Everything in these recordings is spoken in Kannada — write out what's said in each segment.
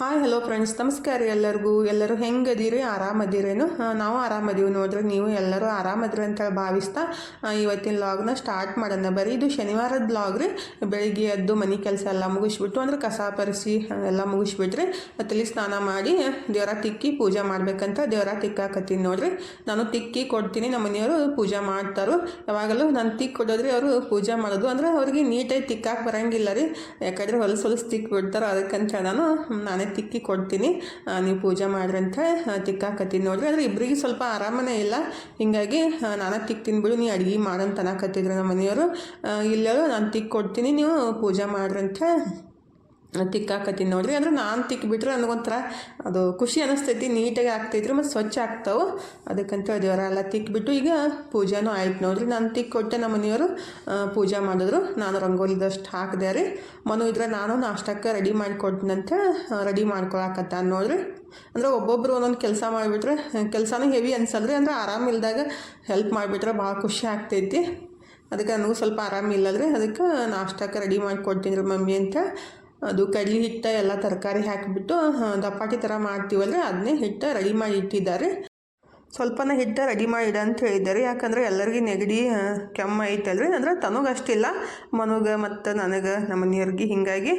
ಹಾಯ್ ಹಲೋ ಫ್ರೆಂಡ್ಸ್ ನಮಸ್ಕಾರ ಎಲ್ಲರಿಗೂ. ಎಲ್ಲರೂ ಹೆಂಗದೀರಿ? ಆರಾಮದಿರೇನು ನಾವು ಆರಾಮದೀವಿ ನೋಡ್ರಿ. ನೀವು ಎಲ್ಲರೂ ಆರಾಮದ್ರಿ ಅಂತೇಳಿ ಭಾವಿಸ್ತಾ ಇವತ್ತಿನ ಲಾಗ್ನ ಸ್ಟಾರ್ಟ್ ಮಾಡೋಣ. ಬರೀ ಇದು ಶನಿವಾರದ ಲಾಗ್ ರೀ. ಬೆಳಿಗ್ಗೆ ಎದ್ದು ಮನೆ ಕೆಲಸ ಎಲ್ಲ ಮುಗಿಸ್ಬಿಟ್ಟು ಅಂದ್ರೆ ಕಸ ಪರಿಸಿ ಎಲ್ಲ ಮುಗಿಸ್ಬಿಟ್ರಿ. ತಲೆ ಸ್ನಾನ ಮಾಡಿ, ದೇವರ ತಿಕ್ಕಿ ಪೂಜೆ ಮಾಡ್ಬೇಕಂತ ದೇವರ ತಿಕ್ಕಾಕತ್ತೀನಿ ನೋಡ್ರಿ. ನಾನು ತಿಕ್ಕಿ ಕೊಡ್ತೀನಿ. ನಮ್ಮ ಮನೆಯವರು ಪೂಜೆ ಮಾಡ್ತಾರೋ. ಯಾವಾಗಲೂ ನಾನು ತಿಕ್ಕಿ ಕೊಡೋದ್ರಿ ಅವರು ಪೂಜೆ ಮಾಡೋದು. ಅಂದ್ರೆ ಅವ್ರಿಗೆ ನೀಟಾಗಿ ತಿಕ್ಕಾಕೆ ಬರಂಗಿಲ್ಲ ರೀ. ಯಾಕಂದ್ರೆ ಹೊಲಸು ಹೊಲಸು ತಿಕ್ಕಿ ಬಿಡ್ತಾರೋ ಅದಕ್ಕಂತ ನಾನು, ನಾನೇ ತಿಕ್ಕಿ ಕೊಡ್ತೀನಿ. ನೀವು ಪೂಜೆ ಮಾಡ್ರಂತ ತಿಕ್ಕಾಕತ್ತೀನಿ ನೋಡಿರಿ. ಆದರೆ ಇಬ್ಬರಿಗೆ ಸ್ವಲ್ಪ ಆರಾಮನೇ ಇಲ್ಲ. ಹೀಗಾಗಿ ನಾನು ತಿಕ್ತೀನಿ ಬಿಡು, ನೀ ಅಡುಗೆ ಮಾಡಂತ ಅನ್ನಕತ್ತಿದ್ರು ನಮ್ಮ ಮನೆಯವರು. ಇಲ್ಲೆಲ್ಲೋ ನಾನು ತಿಕ್ಕಿ ಕೊಡ್ತೀನಿ ನೀವು ಪೂಜೆ ಮಾಡ್ರಂತ ತಿಕ್ಕಾಕತ್ತೀನಿ ನೋಡಿರಿ ಅಂದ್ರೆ ನಾನು ತಿಕ್ಕಿಬಿಟ್ರೆ ನನಗೊಂಥರ ಅದು ಖುಷಿ ಅನಿಸ್ತೈತಿ, ನೀಟಾಗಿ ಆಗ್ತೈತ್ರಿ, ಮತ್ತು ಸ್ವಚ್ಛ ಆಗ್ತಾವೆ. ಅದಕ್ಕಂತ ದೇವರ ಎಲ್ಲ ತಿಕ್ಕಿಬಿಟ್ಟು ಈಗ ಪೂಜೆನೂ ಆಯ್ತು ನೋಡಿರಿ. ನಾನು ತಿಕ್ಕಿ ಕೊಟ್ಟೆ ನಮ್ಮ ಮನೆಯವರು ಪೂಜೆ ಮಾಡಿದ್ರು. ನಾನು ರಂಗೋಲಿದಷ್ಟು ಹಾಕಿದೆ ರೀ. ಮನು ಇದ್ರೆ ನಾನು ನಾಷ್ಟಕ್ಕೆ ರೆಡಿ ಮಾಡಿ ಕೊಟ್ಟಿನಂತ ರೆಡಿ ಮಾಡ್ಕೊಳಕತ್ತ ನೋಡಿರಿ. ಅಂದ್ರೆ ಒಬ್ಬೊಬ್ರು ಒಂದೊಂದು ಕೆಲಸ ಮಾಡಿಬಿಟ್ರೆ ಕೆಲಸನೂ ಹೆವಿ ಅನ್ಸಲ್ರಿ. ಅಂದ್ರೆ ಆರಾಮಿಲ್ದಾಗ ಹೆಲ್ಪ್ ಮಾಡಿಬಿಟ್ರೆ ಭಾಳ ಖುಷಿ ಆಗ್ತೈತಿ. ಅದಕ್ಕೆ ನನಗೂ ಸ್ವಲ್ಪ ಆರಾಮಿಲ್ಲದ್ರಿ ಅದಕ್ಕೆ ನಾಷ್ಟಕ್ಕೆ ರೆಡಿ ಮಾಡಿ ಕೊಡ್ತೀನಿ ರೀ ಮಮ್ಮಿ ಅಂತ ಅದು ಕಡಲಿ ಹಿಟ್ಟು ಎಲ್ಲ ತರಕಾರಿ ಹಾಕಿಬಿಟ್ಟು ದಪ್ಪಾಟಿ ಥರ ಮಾಡ್ತೀವಲ್ಲ ಅದನ್ನೇ ಹಿಟ್ಟು ರೆಡಿ ಮಾಡಿ ಇಟ್ಟಿದ್ದಾರೆ. ಸ್ವಲ್ಪನ ಹಿಟ್ಟು ರೆಡಿ ಮಾಡಿ ಇಡ ಅಂತ ಹೇಳಿದ್ದಾರೆ. ಯಾಕಂದ್ರೆ ಎಲ್ಲರಿಗೂ ನೆಗಡಿ ಕೆಮ್ಮ ಐತಲ್ರಿ ಅಂದ್ರೆ ತನಗೆ ಅಷ್ಟಿಲ್ಲ. ಮನಗೆ ಮತ್ತು ನನಗೆ ನಮ್ಮ ಮನೆಯವ್ರಿಗೆ ಹೀಗಾಗಿ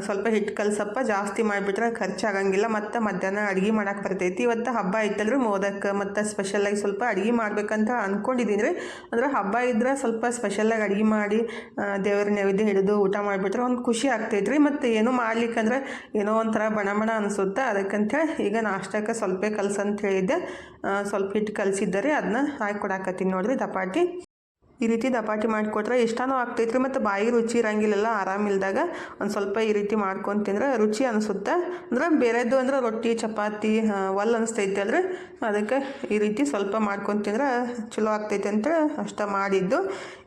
ಸ್ವಲ್ಪ ಹಿಟ್ಟು ಕಲ್ಸಪ್ಪ ಜಾಸ್ತಿ ಮಾಡಿಬಿಟ್ರೆ ಖರ್ಚಾಗಂಗಿಲ್ಲ ಮತ್ತು ಮಧ್ಯಾಹ್ನ ಅಡುಗೆ ಮಾಡೋಕೆ ಬರ್ತೈತಿ. ಇವತ್ತು ಹಬ್ಬ ಐತಲ್ರಿ ಮೋದಕ್ಕೆ ಮತ್ತು ಸ್ಪೆಷಲಾಗಿ ಸ್ವಲ್ಪ ಅಡುಗೆ ಮಾಡ್ಬೇಕಂತ ಅಂದ್ಕೊಂಡಿದ್ದೀನಿ ರೀ ಅಂದ್ರೆ ಹಬ್ಬ ಇದ್ರೆ ಸ್ವಲ್ಪ ಸ್ಪೆಷಲಾಗಿ ಅಡುಗೆ ಮಾಡಿ ದೇವರ ನೈವೇದ್ಯ ಹಿಡಿದು ಊಟ ಮಾಡಿಬಿಟ್ರೆ ಒಂದು ಖುಷಿ ಆಗ್ತೈತೆ ರೀ ಮತ್ತು ಏನೂ ಮಾಡ್ಲಿಕ್ಕಂದ್ರೆ ಏನೋ ಒಂಥರ ಬಣ ಬಣ ಅನಿಸುತ್ತೆ. ಅದಕ್ಕಂತ ಈಗ ನಾಷ್ಟಕ್ಕೆ ಸ್ವಲ್ಪ ಕಲ್ಸಂತ ಹೇಳಿದ್ದೆ. ಆ, ಸ್ವಲ್ಪ ಹಿಟ್ಟು ಕಲಸಿದ್ದರೆ ಅದನ್ನ ಹಾಕಿ ಕೊಡಾಕತ್ತೀನಿ ನೋಡ್ರಿ ದಪಾಟಿ. ಈ ರೀತಿ ದಪಾಟಿ ಮಾಡಿಕೊಟ್ರೆ ಇಷ್ಟನೂ ಆಗ್ತೈತ್ರಿ ಮತ್ತು ಬಾಯಿ ರುಚಿ ಇರಂಗಿಲ್ಲಲ್ಲ ಆರಾಮಿಲ್ದಾಗ ಒಂದು ಸ್ವಲ್ಪ ಈ ರೀತಿ ಮಾಡ್ಕೊಂಡು ತಿಂದ್ರೆ ರುಚಿ ಅನಿಸುತ್ತೆ? ಅಂದ್ರೆ ಬೇರೆದ್ದು ಅಂದ್ರೆ ರೊಟ್ಟಿ, ಚಪಾತಿ ಒಲ್ ಅನಿಸ್ತೈತಿ ಅಲ್ರಿ. ಅದಕ್ಕೆ ಈ ರೀತಿ ಸ್ವಲ್ಪ ಮಾಡ್ಕೊಂಡು ತಿಂದ್ರೆ ಚಲೋ ಆಗ್ತೈತೆ ಅಂತ ಅಷ್ಟ ಮಾಡಿದ್ದು.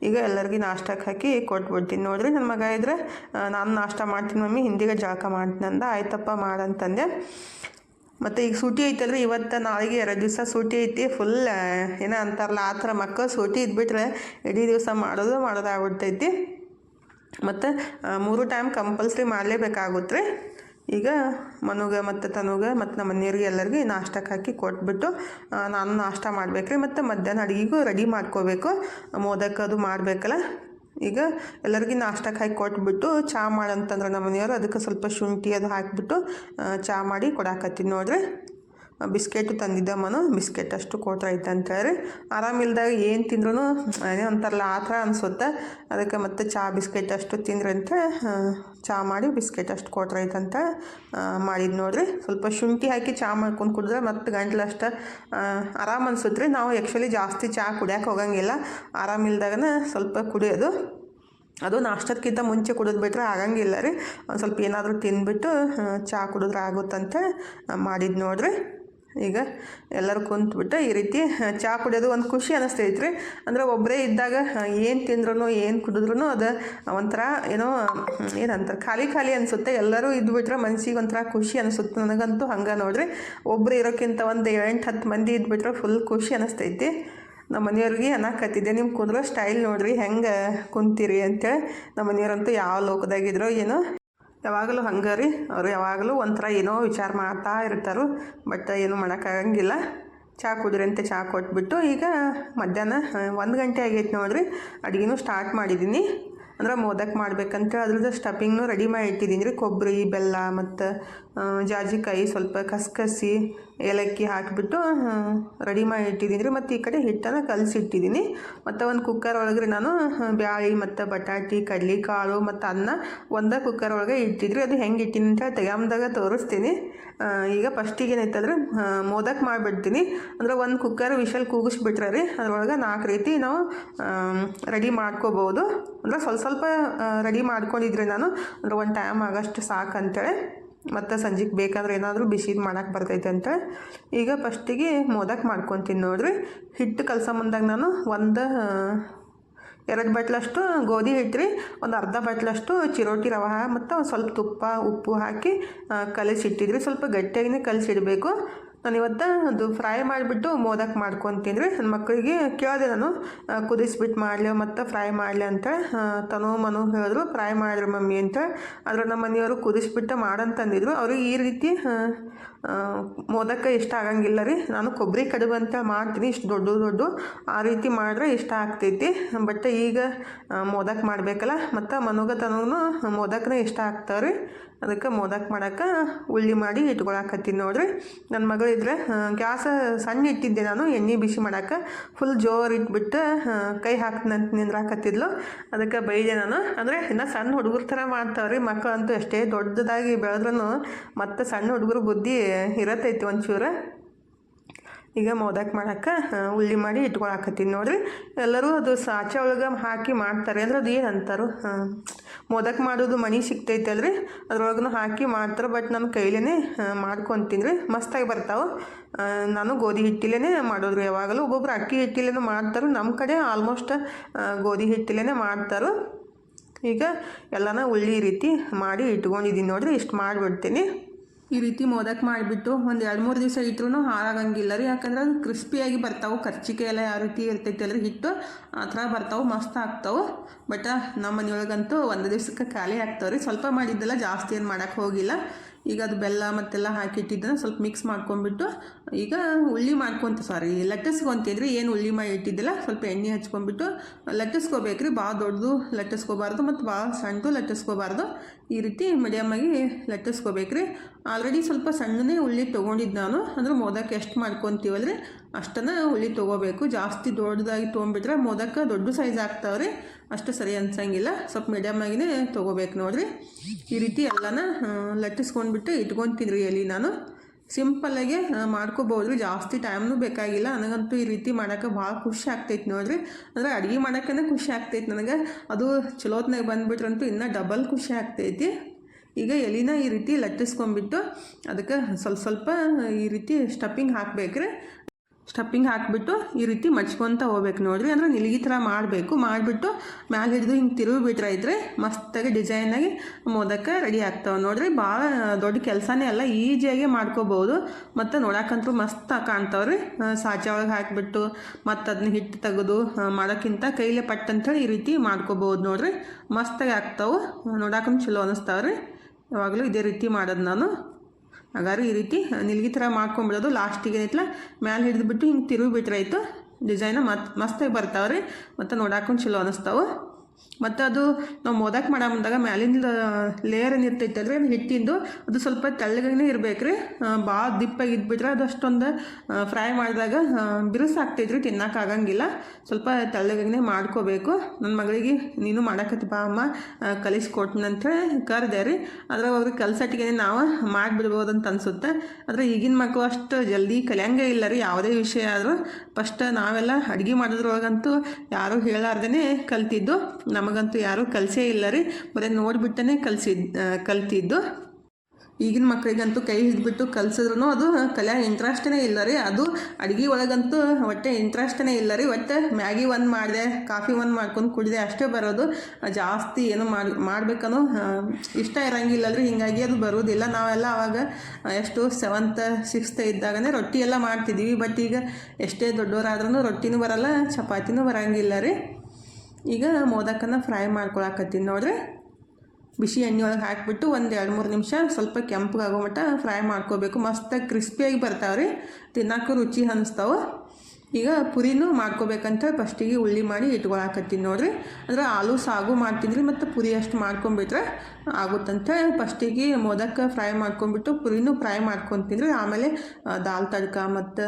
ಈಗ ಎಲ್ಲರಿಗೂ ನಾಷ್ಟಕ್ಕೆ ಹಾಕಿ ಕೊಟ್ಬಿಡ್ತೀನಿ ನೋಡ್ರಿ. ನನ್ನ ಮಗ ಇದ್ರೆ ನಾನು ನಾಷ್ಟ ಮಾಡ್ತೀನಿ ಮಮ್ಮಿ, ಹಿಂದಿಗೆ ಜಳಕ ಮಾಡ್ತೀನಿ ಅಂದ. ಆಯ್ತಪ್ಪ ಮಾಡಂತಂದೆ ಮತ್ತು ಈಗ ಸೂಟಿ ಐತಲ್ರಿ, ಇವತ್ತು ನಾಳೆಗೆ ಎರಡು ದಿವಸ ಸೂಟಿ ಐತಿ ಫುಲ್ ಏನೋ ಅಂತಾರಲ್ಲ, ಆ ಥರ ಮಕ್ಕಳು ಸೂಟಿ ಇದ್ಬಿಟ್ರೆ ಇಡೀ ದಿವಸ ಮಾಡೋದು ಮಾಡೋದಾಗ್ಬಿಡ್ತೈತಿ. ಮತ್ತು ಮೂರು ಟೈಮ್ ಕಂಪಲ್ಸರಿ ಮಾಡಲೇಬೇಕಾಗುತ್ತೆ ರೀ ಈಗ ಮನುಗೆ ಮತ್ತು ತನುಗೆ ಮತ್ತು ನಮ್ಮ ಮನೆಯವ್ರಿಗೆ ಎಲ್ಲರಿಗೂ ನಾಷ್ಟಕ್ಕೆ ಹಾಕಿ ಕೊಟ್ಬಿಟ್ಟು ನಾನು ನಾಷ್ಟ ಮಾಡಬೇಕ್ರಿ. ಮತ್ತು ಮಧ್ಯಾಹ್ನ ಅಡುಗೆಗೂ ರೆಡಿ ಮಾಡ್ಕೋಬೇಕು. ಮೋದಕ್ಕೆ ಮಾಡಬೇಕಲ್ಲ. ಈಗ ಎಲ್ಲರಿಗೂ ನಾಷ್ಟಕ್ಕೆ ಹಾಕಿ ಕೊಟ್ಬಿಟ್ಟು ಚಹಾ ಮಾಡಂತಂದ್ರೆ ನಮ್ಮ ಮನೆಯವರು ಅದಕ್ಕೆ ಸ್ವಲ್ಪ ಶುಂಠಿ ಅದು ಹಾಕಿಬಿಟ್ಟು ಚಹಾ ಮಾಡಿ ಕೊಡಾಕತ್ತೀನಿ ನೋಡ್ರಿ. ಬಿಸ್ಕೆಟು ತಂದಿದ್ದೆ ಮನು, ಬಿಸ್ಕೆಟ್ ಅಷ್ಟು ಕೊಟ್ರೈತೆ ಅಂತೇಳಿ ಆರಾಮಿಲ್ದಾಗ ಏನು ತಿಂದ್ರೂ ಏನೋ ಅಂತಾರಲ್ಲ ಆ ಥರ ಅನಿಸುತ್ತೆ. ಅದಕ್ಕೆ ಮತ್ತೆ ಚಹಾ ಬಿಸ್ಕೆಟ್ ಅಷ್ಟು ತಿಂದ್ರಂತ ಚಹಾ ಮಾಡಿ ಬಿಸ್ಕೆಟ್ ಅಷ್ಟು ಕೊಟ್ರೈತಂತ ಮಾಡಿದ್ದು ನೋಡ್ರಿ. ಸ್ವಲ್ಪ ಶುಂಠಿ ಹಾಕಿ ಚಹಾ ಮಾಡ್ಕೊಂಡು ಕುಡಿದ್ರೆ ಮತ್ತೆ ಗಂಟ್ಲು ಅಷ್ಟು ಆರಾಮ್ ಅನ್ಸುತ್ತೆ ರೀ ನಾವು ಆ್ಯಕ್ಚುಲಿ ಜಾಸ್ತಿ ಚಹಾ ಕುಡಿಯೋಕೆ ಹೋಗಂಗಿಲ್ಲ. ಆರಾಮಿಲ್ದಾಗನ ಸ್ವಲ್ಪ ಕುಡಿಯೋದು. ಅದು ನಾಷ್ಟಕ್ಕಿಂತ ಮುಂಚೆ ಕುಡಿದು ಬಿಟ್ಟರೆ ಆಗಂಗಿಲ್ಲ ರೀ. ಒಂದು ಸ್ವಲ್ಪ ಏನಾದರೂ ತಿಂದ್ಬಿಟ್ಟು ಚಹಾ ಕುಡಿದ್ರೆ ಆಗುತ್ತಂತ ಮಾಡಿದ್ದು ನೋಡ್ರಿ. ಈಗ ಎಲ್ಲರೂ ಕುಂತ್ಬಿಟ್ಟು ಈ ರೀತಿ ಚಹಾ ಕುಡಿಯೋದು ಒಂದು ಖುಷಿ ಅನ್ನಿಸ್ತೈತೆ ರೀ ಅಂದ್ರೆ ಒಬ್ಬರೇ ಇದ್ದಾಗ ಏನು ತಿಂದ್ರೂ ಏನು ಕುಡಿದ್ರೂ ಅದು ಒಂಥರ ಏನೋ ಏನಂತಾರೆ, ಖಾಲಿ ಖಾಲಿ ಅನಿಸುತ್ತೆ. ಎಲ್ಲರೂ ಇದ್ಬಿಟ್ರೆ ಮನ್ಸಿಗೆ ಒಂಥರ ಖುಷಿ ಅನಿಸುತ್ತೆ ನನಗಂತೂ ಹಂಗೆ ನೋಡ್ರಿ. ಒಬ್ಬರು ಇರೋಕ್ಕಿಂತ ಒಂದು ಎಂಟು, ಹತ್ತು ಮಂದಿ ಇದ್ಬಿಟ್ರೆ ಫುಲ್ ಖುಷಿ ಅನ್ನಿಸ್ತೈತಿ ನಮ್ಮ ಮನೆಯವ್ರಿಗೆ ಅನ್ನಕತ್ತಿದ್ದೆ ನಿಮ್ಮ ಕುಂದ್ರೋ ಸ್ಟೈಲ್ ನೋಡ್ರಿ, ಹೆಂಗೆ ಕುಂತೀರಿ ಅಂತೇಳಿ. ನಮ್ಮ ಮನೆಯವ್ರಂತೂ ಯಾವ ಲೋಕದಾಗಿದ್ರೋ ಏನೋ ಯಾವಾಗಲೂ ಹಂಗೆ ರೀ. ಅವರು ಯಾವಾಗಲೂ ಒಂಥರ ಏನೋ ವಿಚಾರ ಮಾಡ್ತಾ ಇರ್ತಾರೆ. ಬಟ್ ಏನು ಮಾಡೋಕ್ಕಾಗಂಗಿಲ್ಲ. ಚಹಾ ಕುದ್ರೆ ಅಂತ ಚಹಾ ಕೊಟ್ಬಿಟ್ಟು ಈಗ ಮಧ್ಯಾಹ್ನ ಒಂದು ಗಂಟೆ ಆಗೈತೆ ನೋಡಿರಿ. ಅಡುಗೆನೂ ಸ್ಟಾರ್ಟ್ ಮಾಡಿದ್ದೀನಿ ಅಂದ್ರೆ ಮೋದಕ್ ಮಾಡ್ಬೇಕಂತ ಅದ್ರದ್ದು ಸ್ಟಫಿಂಗ್ನು ರೆಡಿ ಮಾಡಿ ಇಟ್ಟಿದ್ದೀನಿ ರೀ. ಕೊಬ್ಬರಿ ಬೆಲ್ಲ ಮತ್ತು ಜಾಜಿಕಾಯಿ ಸ್ವಲ್ಪ ಕಸ್ಕಸಿ ಏಲಕ್ಕಿ ಹಾಕಿಬಿಟ್ಟು ರೆಡಿ ಮಾಡಿ ಇಟ್ಟಿದ್ದೀನಿ. ರೀ, ಮತ್ತು ಈ ಕಡೆ ಹಿಟ್ಟನ್ನು ಕಲಸಿಟ್ಟಿದ್ದೀನಿ. ಮತ್ತು ಒಂದು ಕುಕ್ಕರ್ ಒಳಗೆ ನಾನು ಬ್ಯಾಳಿ ಮತ್ತು ಬಟಾಟಿ, ಕಡ್ಲೆಕಾಳು ಮತ್ತು ಅನ್ನ ಒಂದೇ ಕುಕ್ಕರ್ ಒಳಗೆ ಇಟ್ಟಿದ್ರಿ. ಅದು ಹೆಂಗೆ ಇಟ್ಟಿನಿ ಅಂತ ತೆಗ್ಯಾಂದಾಗ ತೋರಿಸ್ತೀನಿ. ಈಗ ಫಸ್ಟಿಗೆ ಏನೈತಂದ್ರೆ ಮೋದಕ್ಕೆ ಮಾಡಿಬಿಡ್ತೀನಿ. ಅಂದ್ರೆ ಒಂದು ಕುಕ್ಕರ್ ವಿಷಲ್ ಕೂಗಿಸ್ಬಿಟ್ರೆ ರೀ, ಅದ್ರೊಳಗೆ ನಾಲ್ಕು ರೀತಿ ನಾವು ರೆಡಿ ಮಾಡ್ಕೋಬೋದು. ಅಂದ್ರೆ ಸ್ವಲ್ಪ ಸ್ವಲ್ಪ ರೆಡಿ ಮಾಡ್ಕೊಂಡಿದ್ರಿ ನಾನು. ಅಂದರೆ ಒಂದು ಟೈಮ್ ಆಗಷ್ಟು ಸಾಕು ಅಂತೇಳಿ ಮತ್ತು ಸಂಜೆಗೆ ಬೇಕಾದ್ರೆ ಏನಾದರೂ ಬಿಸಿದು ಮಾಡೋಕ್ಕೆ ಬರ್ತೈತೆ ಅಂತ. ಈಗ ಫಸ್ಟಿಗೆ ಮೋದಕ್ ಮಾಡ್ಕೊತೀನಿ ನೋಡ್ರಿ. ಹಿಟ್ಟು ಕಲಸ ಬಂದಾಗ ನಾನು ಒಂದು ಎರಡು ಬಟ್ಲಷ್ಟು ಗೋಧಿ ಹಿಟ್ಟು ರೀ ಒಂದು ಅರ್ಧ ಬಟ್ಲಷ್ಟು ಚಿರೋಟಿ ರವೆ ಮತ್ತು ಒಂದು ಸ್ವಲ್ಪ ತುಪ್ಪ, ಉಪ್ಪು ಹಾಕಿ ಕಲಸಿಟ್ಟಿದ್ರಿ ಸ್ವಲ್ಪ ಗಟ್ಟಿಯಾಗಿನೇ ಕಲಿಸಿಡಬೇಕು. ನಾನು ಇವತ್ತು ಅದು ಫ್ರೈ ಮಾಡಿಬಿಟ್ಟು ಮೋದಕ್ ಮಾಡ್ಕೊತೀನಿ ರೀ ನನ್ನ ಮಕ್ಕಳಿಗೆ ಕೇಳಿದೆ ನಾನು ಕುದಿಸ್ಬಿಟ್ಟು ಮಾಡಲಿ ಮತ್ತು ಫ್ರೈ ಮಾಡಲಿ ಅಂತ ತನು ಮನು ಹೇಳಿದ್ರು, ಫ್ರೈ ಮಾಡಿದ್ರು ಮಮ್ಮಿ ಅಂತ. ಆದರೆ ನಮ್ಮ ಮನೆಯವರು ಕುದಿಸ್ಬಿಟ್ಟು ಮಾಡಂತಂದಿದ್ರು ಅವ್ರಿಗೆ ಈ ರೀತಿ ಮೋದಕ ಇಷ್ಟ ಆಗಂಗಿಲ್ಲ ರೀ. ನಾನು ಕೊಬ್ಬರಿ ಕಡುಬು ಅಂತ ಮಾಡ್ತೀನಿ, ಇಷ್ಟು ದೊಡ್ಡ ದೊಡ್ಡ. ಆ ರೀತಿ ಮಾಡಿದ್ರೆ ಇಷ್ಟ ಆಗ್ತೈತಿ. ಬಟ್ ಈಗ ಮೋದಕ ಮಾಡಬೇಕಲ್ಲ. ಮತ್ತು ಮನುಗ ತನಗೂ ಮೋದಕನೇ ಇಷ್ಟ ಆಗ್ತಾವೆ ರೀ ಅದಕ್ಕೆ ಮೋದಕ್ ಮಾಡಕ್ಕೆ ಉಳ್ಳಿ ಮಾಡಿ ಇಟ್ಕೊಳಕತ್ತೀನಿ ನೋಡ್ರಿ. ನನ್ನ ಮಗಳಿದ್ರೆ ಗ್ಯಾಸ್ ಸಣ್ಣ ಇಟ್ಟಿದ್ದೆ ನಾನು, ಎಣ್ಣೆ ಬಿಸಿ ಮಾಡಕ್ಕೆ ಫುಲ್ ಜೋರು ಇಟ್ಬಿಟ್ಟು ಕೈ ಹಾಕ್ತಂತ ನಿಂದ್ರಾಕತ್ತಿದ್ಲು. ಅದಕ್ಕೆ ಬೈದೆ ನಾನು. ಅಂದರೆ ಇನ್ನು ಸಣ್ಣ ಹುಡುಗರ ಥರ ಮಾಡ್ತಾವ್ರಿ. ಮಕ್ಕಳಂತೂ ಎಷ್ಟೇ ದೊಡ್ಡದಾಗಿ ಬೆಳೆದ್ರೂ ಮತ್ತೆ ಸಣ್ಣ ಹುಡುಗರು ಬುದ್ಧಿ ಇರತೈತಿ ಒಂಚೂರು. ಈಗ ಮೋದಕ್ ಮಾಡಕ್ಕೆ ಉಳ್ಳಿ ಮಾಡಿ ಇಟ್ಕೊಳಕತ್ತೀನಿ ನೋಡಿರಿ. ಎಲ್ಲರೂ ಅದು ಸಾಚೆ ಒಳಗೆ ಹಾಕಿ ಮಾಡ್ತಾರೆ ಅಂದ್ರೆ ಅದು ಏನು ಅಂತಾರು ಮೋದಕ್ ಮಾಡೋದು ಮನೆ ಸಿಗ್ತೈತೆ ಅಲ್ರಿ ಅದ್ರೊಳಗೂ ಹಾಕಿ ಮಾಡ್ತಾರೆ ಬಟ್ ನನ್ನ ಕೈಲೇ ಮಾಡ್ಕೊತೀನಿ ರೀ ಮಸ್ತಾಗಿ ಬರ್ತಾವೆ. ನಾನು ಗೋಧಿ ಹಿಟ್ಟಿಲೇ ಮಾಡೋದು ಯಾವಾಗಲೂ. ಒಬ್ಬೊಬ್ರು ಅಕ್ಕಿ ಹಿಟ್ಟಿಲೇನೂ ಮಾಡ್ತಾರೆ. ನಮ್ಮ ಕಡೆ ಆಲ್ಮೋಸ್ಟ್ ಗೋಧಿ ಹಿಟ್ಟಿಲೇ ಮಾಡ್ತಾರೆ. ಈಗ ಎಲ್ಲನ ಉಳ್ಳಿ ರೀತಿ ಮಾಡಿ ಇಟ್ಕೊಂಡಿದ್ದೀನಿ ನೋಡಿರಿ. ಇಷ್ಟು ಮಾಡಿಬಿಡ್ತೀನಿ. ಈ ರೀತಿ ಮೋದಕ್ ಮಾಡಿಬಿಟ್ಟು ಒಂದು ಎರಡು ಮೂರು ದಿವಸ ಇಟ್ಟರು ಹಾಳಾಗಂಗಿಲ್ಲ ರೀ. ಯಾಕಂದ್ರೆ ಅದು ಕ್ರಿಸ್ಪಿಯಾಗಿ ಬರ್ತಾವೆ. ಕರ್ಚಿಕೆ ಎಲ್ಲ ಯಾವ ರೀತಿ ಇರ್ತೈತಿ ಅಲ್ರಿ ಹಿಟ್ಟು. ಆ ಥರ ಬರ್ತಾವೆ. ಮಸ್ತ್ ಆಗ್ತಾವೆ. ಬಟ್ ನಮ್ಮ ಮನೆಯೊಳಗಂತೂ ಒಂದು ದಿವ್ಸಕ್ಕೆ ಖಾಲಿ ಆಗ್ತಾವೆ ರೀ. ಸ್ವಲ್ಪ ಮಾಡಿದ್ದೆಲ್ಲ ಜಾಸ್ತಿ ಏನು ಮಾಡೋಕ್ಕೆ ಹೋಗಿಲ್ಲ. ಈಗ ಅದು ಬೆಲ್ಲ ಮತ್ತೆಲ್ಲ ಹಾಕಿಟ್ಟಿದ್ದನ್ನ ಸ್ವಲ್ಪ ಮಿಕ್ಸ್ ಮಾಡ್ಕೊಂಡ್ಬಿಟ್ಟು ಈಗ ಉಳ್ಳಿ ಮಾಡ್ಕೊತ ಸಾರಿ ಲಟ್ಟಿಸ್ಕೊಂತಿದ್ರಿ ಏನು ಉಳ್ಳಿ ಮಾಡಿ ಇಟ್ಟಿದ್ದಿಲ್ಲ, ಸ್ವಲ್ಪ ಎಣ್ಣೆ ಹಚ್ಕೊಂಡ್ಬಿಟ್ಟು ಲಟ್ಟಿಸ್ಕೋಬೇಕು ರೀ ಭಾಳ ದೊಡ್ಡದು ಲಟ್ಟಿಸ್ಕೋಬಾರ್ದು ಮತ್ತು ಭಾಳ ಸಣ್ಣದು ಲಟ್ಟಿಸ್ಕೋಬಾರ್ದು ಈ ರೀತಿ ಮೀಡಿಯಮ್ಮಾಗಿ ಲಟ್ಟಿಸ್ಕೋಬೇಕು ರೀ ಆಲ್ರೆಡಿ ಸ್ವಲ್ಪ ಸಣ್ಣನೇ ಉಳ್ಳಿ ತೊಗೊಂಡಿದ್ದು ನಾನು. ಅಂದ್ರೆ ಮೋದಕ್ಕೆ ಎಷ್ಟು ಮಾಡ್ಕೊತೀವಲ್ರಿ? ಅಷ್ಟನ್ನು ಉಳ್ಳಿ ತೊಗೋಬೇಕು. ಜಾಸ್ತಿ ದೊಡ್ಡದಾಗಿ ತೊಗೊಂಡ್ಬಿಟ್ರೆ ಮೋದಕ್ಕೆ ದೊಡ್ಡ ಸೈಜ್ ಆಗ್ತಾವ್ರಿ. ಅಷ್ಟು ಸರಿ ಅನ್ಸಂಗಿಲ್ಲ. ಸ್ವಲ್ಪ ಮೀಡಿಯಮ್ಮಾಗಿನೇ ತೊಗೋಬೇಕು ನೋಡಿರಿ. ಈ ರೀತಿ ಎಲ್ಲನ ಲಟ್ಟಿಸ್ಕೊಂಡ್ಬಿಟ್ಟು ಇಟ್ಕೊತೀನಿ ರೀ ಎಲ್ಲಿ ನಾನು ಸಿಂಪಲ್ಲಾಗೆ ಮಾಡ್ಕೋಬೋದು ಜಾಸ್ತಿ ಟೈಮ್ನು ಬೇಕಾಗಿಲ್ಲ. ನನಗಂತೂ ಈ ರೀತಿ ಮಾಡೋಕೆ ಭಾಳ ಖುಷಿ ಆಗ್ತೈತಿ ನೋಡ್ರಿ. ಅಂದರೆ ಅಡುಗೆ ಮಾಡೋಕ್ಕೇ ಖುಷಿ ಆಗ್ತೈತಿ ನನಗೆ. ಅದು ಚಲೋತ್ನಾಗ ಬಂದುಬಿಟ್ರಂತೂ ಇನ್ನೂ ಡಬಲ್ ಖುಷಿ ಆಗ್ತೈತಿ. ಈಗ ಎಲಿನ ಈ ರೀತಿ ಲಟ್ಟಿಸ್ಕೊಂಡ್ಬಿಟ್ಟು ಅದಕ್ಕೆ ಸ್ವಲ್ಪ ಸ್ವಲ್ಪ ಈ ರೀತಿ ಸ್ಟಫಿಂಗ್ ಹಾಕ್ಬೇಕ್ರಿ. ಸ್ಟಫಿಂಗ್ ಹಾಕಿಬಿಟ್ಟು ಈ ರೀತಿ ಮಡ್ಚ್ಕೊತ ಹೋಗ್ಬೇಕು ನೋಡ್ರಿ. ಅಂದ್ರೆ ನಿಲ್ಗಿ ಥರ ಮಾಡಬೇಕು. ಮಾಡಿಬಿಟ್ಟು ಮ್ಯಾಲೆ ಹಿಡಿದು ಹಿಂಗೆ ತಿರುಗಿ ಬಿಟ್ರೆ ಇದ್ರೆ ಮಸ್ತಾಗಿ ಡಿಸೈನಾಗಿ ಮೋದಕ್ಕೆ ರೆಡಿ ಆಗ್ತಾವೆ ನೋಡ್ರಿ. ಭಾಳ ದೊಡ್ಡ ಕೆಲಸನೇ ಅಲ್ಲ ಈಸಿಯಾಗಿ ಮಾಡ್ಕೋಬೋದು. ಮತ್ತು ನೋಡಕ್ಕಂತೂ ಮಸ್ತ್ ಕಾಣ್ತಾವ್ರಿ. ಸಾಚೆ ಒಳಗೆ ಹಾಕಿಬಿಟ್ಟು ಮತ್ತು ಅದನ್ನ ಹಿಟ್ಟು ತೆಗೆದು ಮಾಡೋಕ್ಕಿಂತ ಕೈಲೇ ಪಟ್ ಅಂಥೇಳಿ ಈ ರೀತಿ ಮಾಡ್ಕೋಬೋದು ನೋಡ್ರಿ. ಮಸ್ತಾಗಿ ಆಗ್ತಾವೆ. ನೋಡಕ್ಕಂತ ಚಲೋ ಅನ್ನಿಸ್ತಾವ್ರಿ ಯಾವಾಗಲೂ ಇದೇ ರೀತಿ ಮಾಡೋದು ನಾನು. ಹಾಗಾದ್ರೆ ಈ ರೀತಿ ನಿಲ್ಗಿ ಥರ ಮಾಡ್ಕೊಂಬಿಡೋದು. ಲಾಸ್ಟಿಗೆ ಏನೈತಲ್ಲ ಮ್ಯಾಲೆ ಹಿಡಿದ್ಬಿಟ್ಟು ಹಿಂಗೆ ತಿರುಗಿ ಆಯಿತು. ಡಿಸೈನ ಮತ್ತೆ ಮಸ್ತಾಗಿ ಬರ್ತಾವೆ ರೀ ಮತ್ತು ನೋಡಾಕೊಂಡು ಚಲೋ ಅನ್ನಿಸ್ತಾವೆ ಮತ್ತು ಅದು ನಾವು ಮೋದಕ್ಕೆ ಮಾಡೋ ಮುಂದಾಗ ಮ್ಯಾಲಿಂದ ಲೇಯರ್ ಏನು ಇರ್ತೈತಲ್ರಿ ಅದು ಹಿಟ್ಟಿಂದು ಅದು ಸ್ವಲ್ಪ ತೆಳ್ಳಗೇ ಇರಬೇಕು ರೀ ಭಾಳ ದಿಪ್ಪಾಗಿ ಇದ್ಬಿಟ್ರೆ ಅದು ಅಷ್ಟೊಂದು ಫ್ರೈ ಮಾಡಿದಾಗ ಬಿರುಸಾಗ್ತೈತೆ ರೀ ತಿನ್ನೋಕ್ಕಾಗಂಗಿಲ್ಲ ಸ್ವಲ್ಪ ತೆಳ್ಳಗೇ ಮಾಡ್ಕೋಬೇಕು. ನನ್ನ ಮಗಳಿಗೆ ನೀನು ಮಾಡಕತ್ತಿ ಬಾ ಅಮ್ಮ ಕಲಿಸ್ಕೊಟ್ನ ಅಂತೇಳಿ ಕರೆದೆ ರೀ. ಅದ್ರಾಗ ಅವ್ರಿಗೆ ಕಲ್ಸಟ್ಟಿಗೆ ನಾವು ಮಾಡಿಬಿಡ್ಬೋದು ಅಂತ ಅನ್ಸುತ್ತೆ. ಆದರೆ ಈಗಿನ ಮಕ್ಕಳು ಅಷ್ಟು ಜಲ್ದಿ ಕಲಿಯಂಗೇ ಇಲ್ಲ ರೀ, ಯಾವುದೇ ವಿಷಯ ಆದರೂ. ಫಸ್ಟ್ ನಾವೆಲ್ಲ ಅಡುಗೆ ಮಾಡೋದ್ರೊಳಗಂತೂ ಯಾರೂ ಹೇಳಾರ್ದೇ ಕಲ್ತಿದ್ದು. ನಮಗಂತೂ ಯಾರೂ ಕಲಿಸೇ ಇಲ್ಲ ರೀ. ಬರೀ ನೋಡಿಬಿಟ್ಟೇ ಕಲಿಸಿದ್ದು ಕಲ್ತಿದ್ದು. ಈಗಿನ ಮಕ್ಕಳಿಗಂತೂ ಕೈ ಹಿಡಿದ್ಬಿಟ್ಟು ಕಲ್ಸಿದ್ರು ಅದು ಕಲಿಯೋ ಇಂಟ್ರೆಸ್ಟೇ ಇಲ್ಲ ರೀ. ಅದು ಅಡುಗೆ ಒಳಗಂತೂ ಒಟ್ಟೆ ಇಂಟ್ರೆಸ್ಟೇ ಇಲ್ಲ ರೀ. ಒಟ್ಟು ಮ್ಯಾಗಿ ಒಂದು ಮಾಡಿದೆ, ಕಾಫಿ ಒಂದು ಮಾಡ್ಕೊಂಡು ಕುಡಿದೆ ಅಷ್ಟೇ ಬರೋದು. ಜಾಸ್ತಿ ಏನು ಮಾಡಿ, ಮಾಡ್ಬೇಕನ್ನೋ ಇಷ್ಟ ಇರೋಂಗಿಲ್ಲ ರೀ. ಹೀಗಾಗಿ ಅದು ಬರೋದಿಲ್ಲ. ನಾವೆಲ್ಲ ಆವಾಗ ಎಷ್ಟು ಸೆವೆಂತ್ ಸಿಕ್ಸ್ತ್ ಇದ್ದಾಗನೇ ರೊಟ್ಟಿ ಎಲ್ಲ ಮಾಡ್ತಿದ್ದೀವಿ ಬಟ್ ಈಗ ಎಷ್ಟೇ ದೊಡ್ಡವರಾದ್ರೂ ರೊಟ್ಟಿನೂ ಬರಲ್ಲ, ಚಪಾತಿನೂ ಬರೋಂಗಿಲ್ಲ ರೀ. ಈಗ ಮೋದಕನ್ನ ಫ್ರೈ ಮಾಡ್ಕೊಳಕತ್ತೀನಿ ನೋಡ್ರಿ. ಬಿಸಿ ಎಣ್ಣೆ ಒಳಗೆ ಹಾಕಿಬಿಟ್ಟು ಒಂದು ಎರಡು ಮೂರು ನಿಮಿಷ ಸ್ವಲ್ಪ ಕೆಂಪಗಾಗೋ ಮಟ್ಟ ಫ್ರೈ ಮಾಡ್ಕೋಬೇಕು. ಮಸ್ತಾಗಿ ಕ್ರಿಸ್ಪಿಯಾಗಿ ಬರ್ತಾವೆ ರೀ ತಿನ್ನಕ್ಕೂ ರುಚಿ ಅನ್ನಿಸ್ತಾವೆ ಈಗ ಪುರಿನೂ ಮಾಡ್ಕೋಬೇಕಂತ ಫಸ್ಟಿಗೆ ಉಳ್ಳಿ ಮಾಡಿ ಇಟ್ಕೊಳಕತ್ತೀನಿ ನೋಡ್ರಿ. ಅಂದ್ರೆ ಆಲೂ ಸಾಗು ಮಾಡ್ತೀನಿ ರೀ ಮತ್ತು ಪುರಿ ಅಷ್ಟು ಮಾಡ್ಕೊಂಬಿಟ್ರೆ ಆಗುತ್ತಂತ ಫಸ್ಟಿಗೆ ಮೋದಕ ಫ್ರೈ ಮಾಡ್ಕೊಂಬಿಟ್ಟು ಪುರಿನೂ ಫ್ರೈ ಮಾಡ್ಕೊತೀನಿ ರೀ ಆಮೇಲೆ ದಾಲ್ ತಡ್ಕ ಮತ್ತು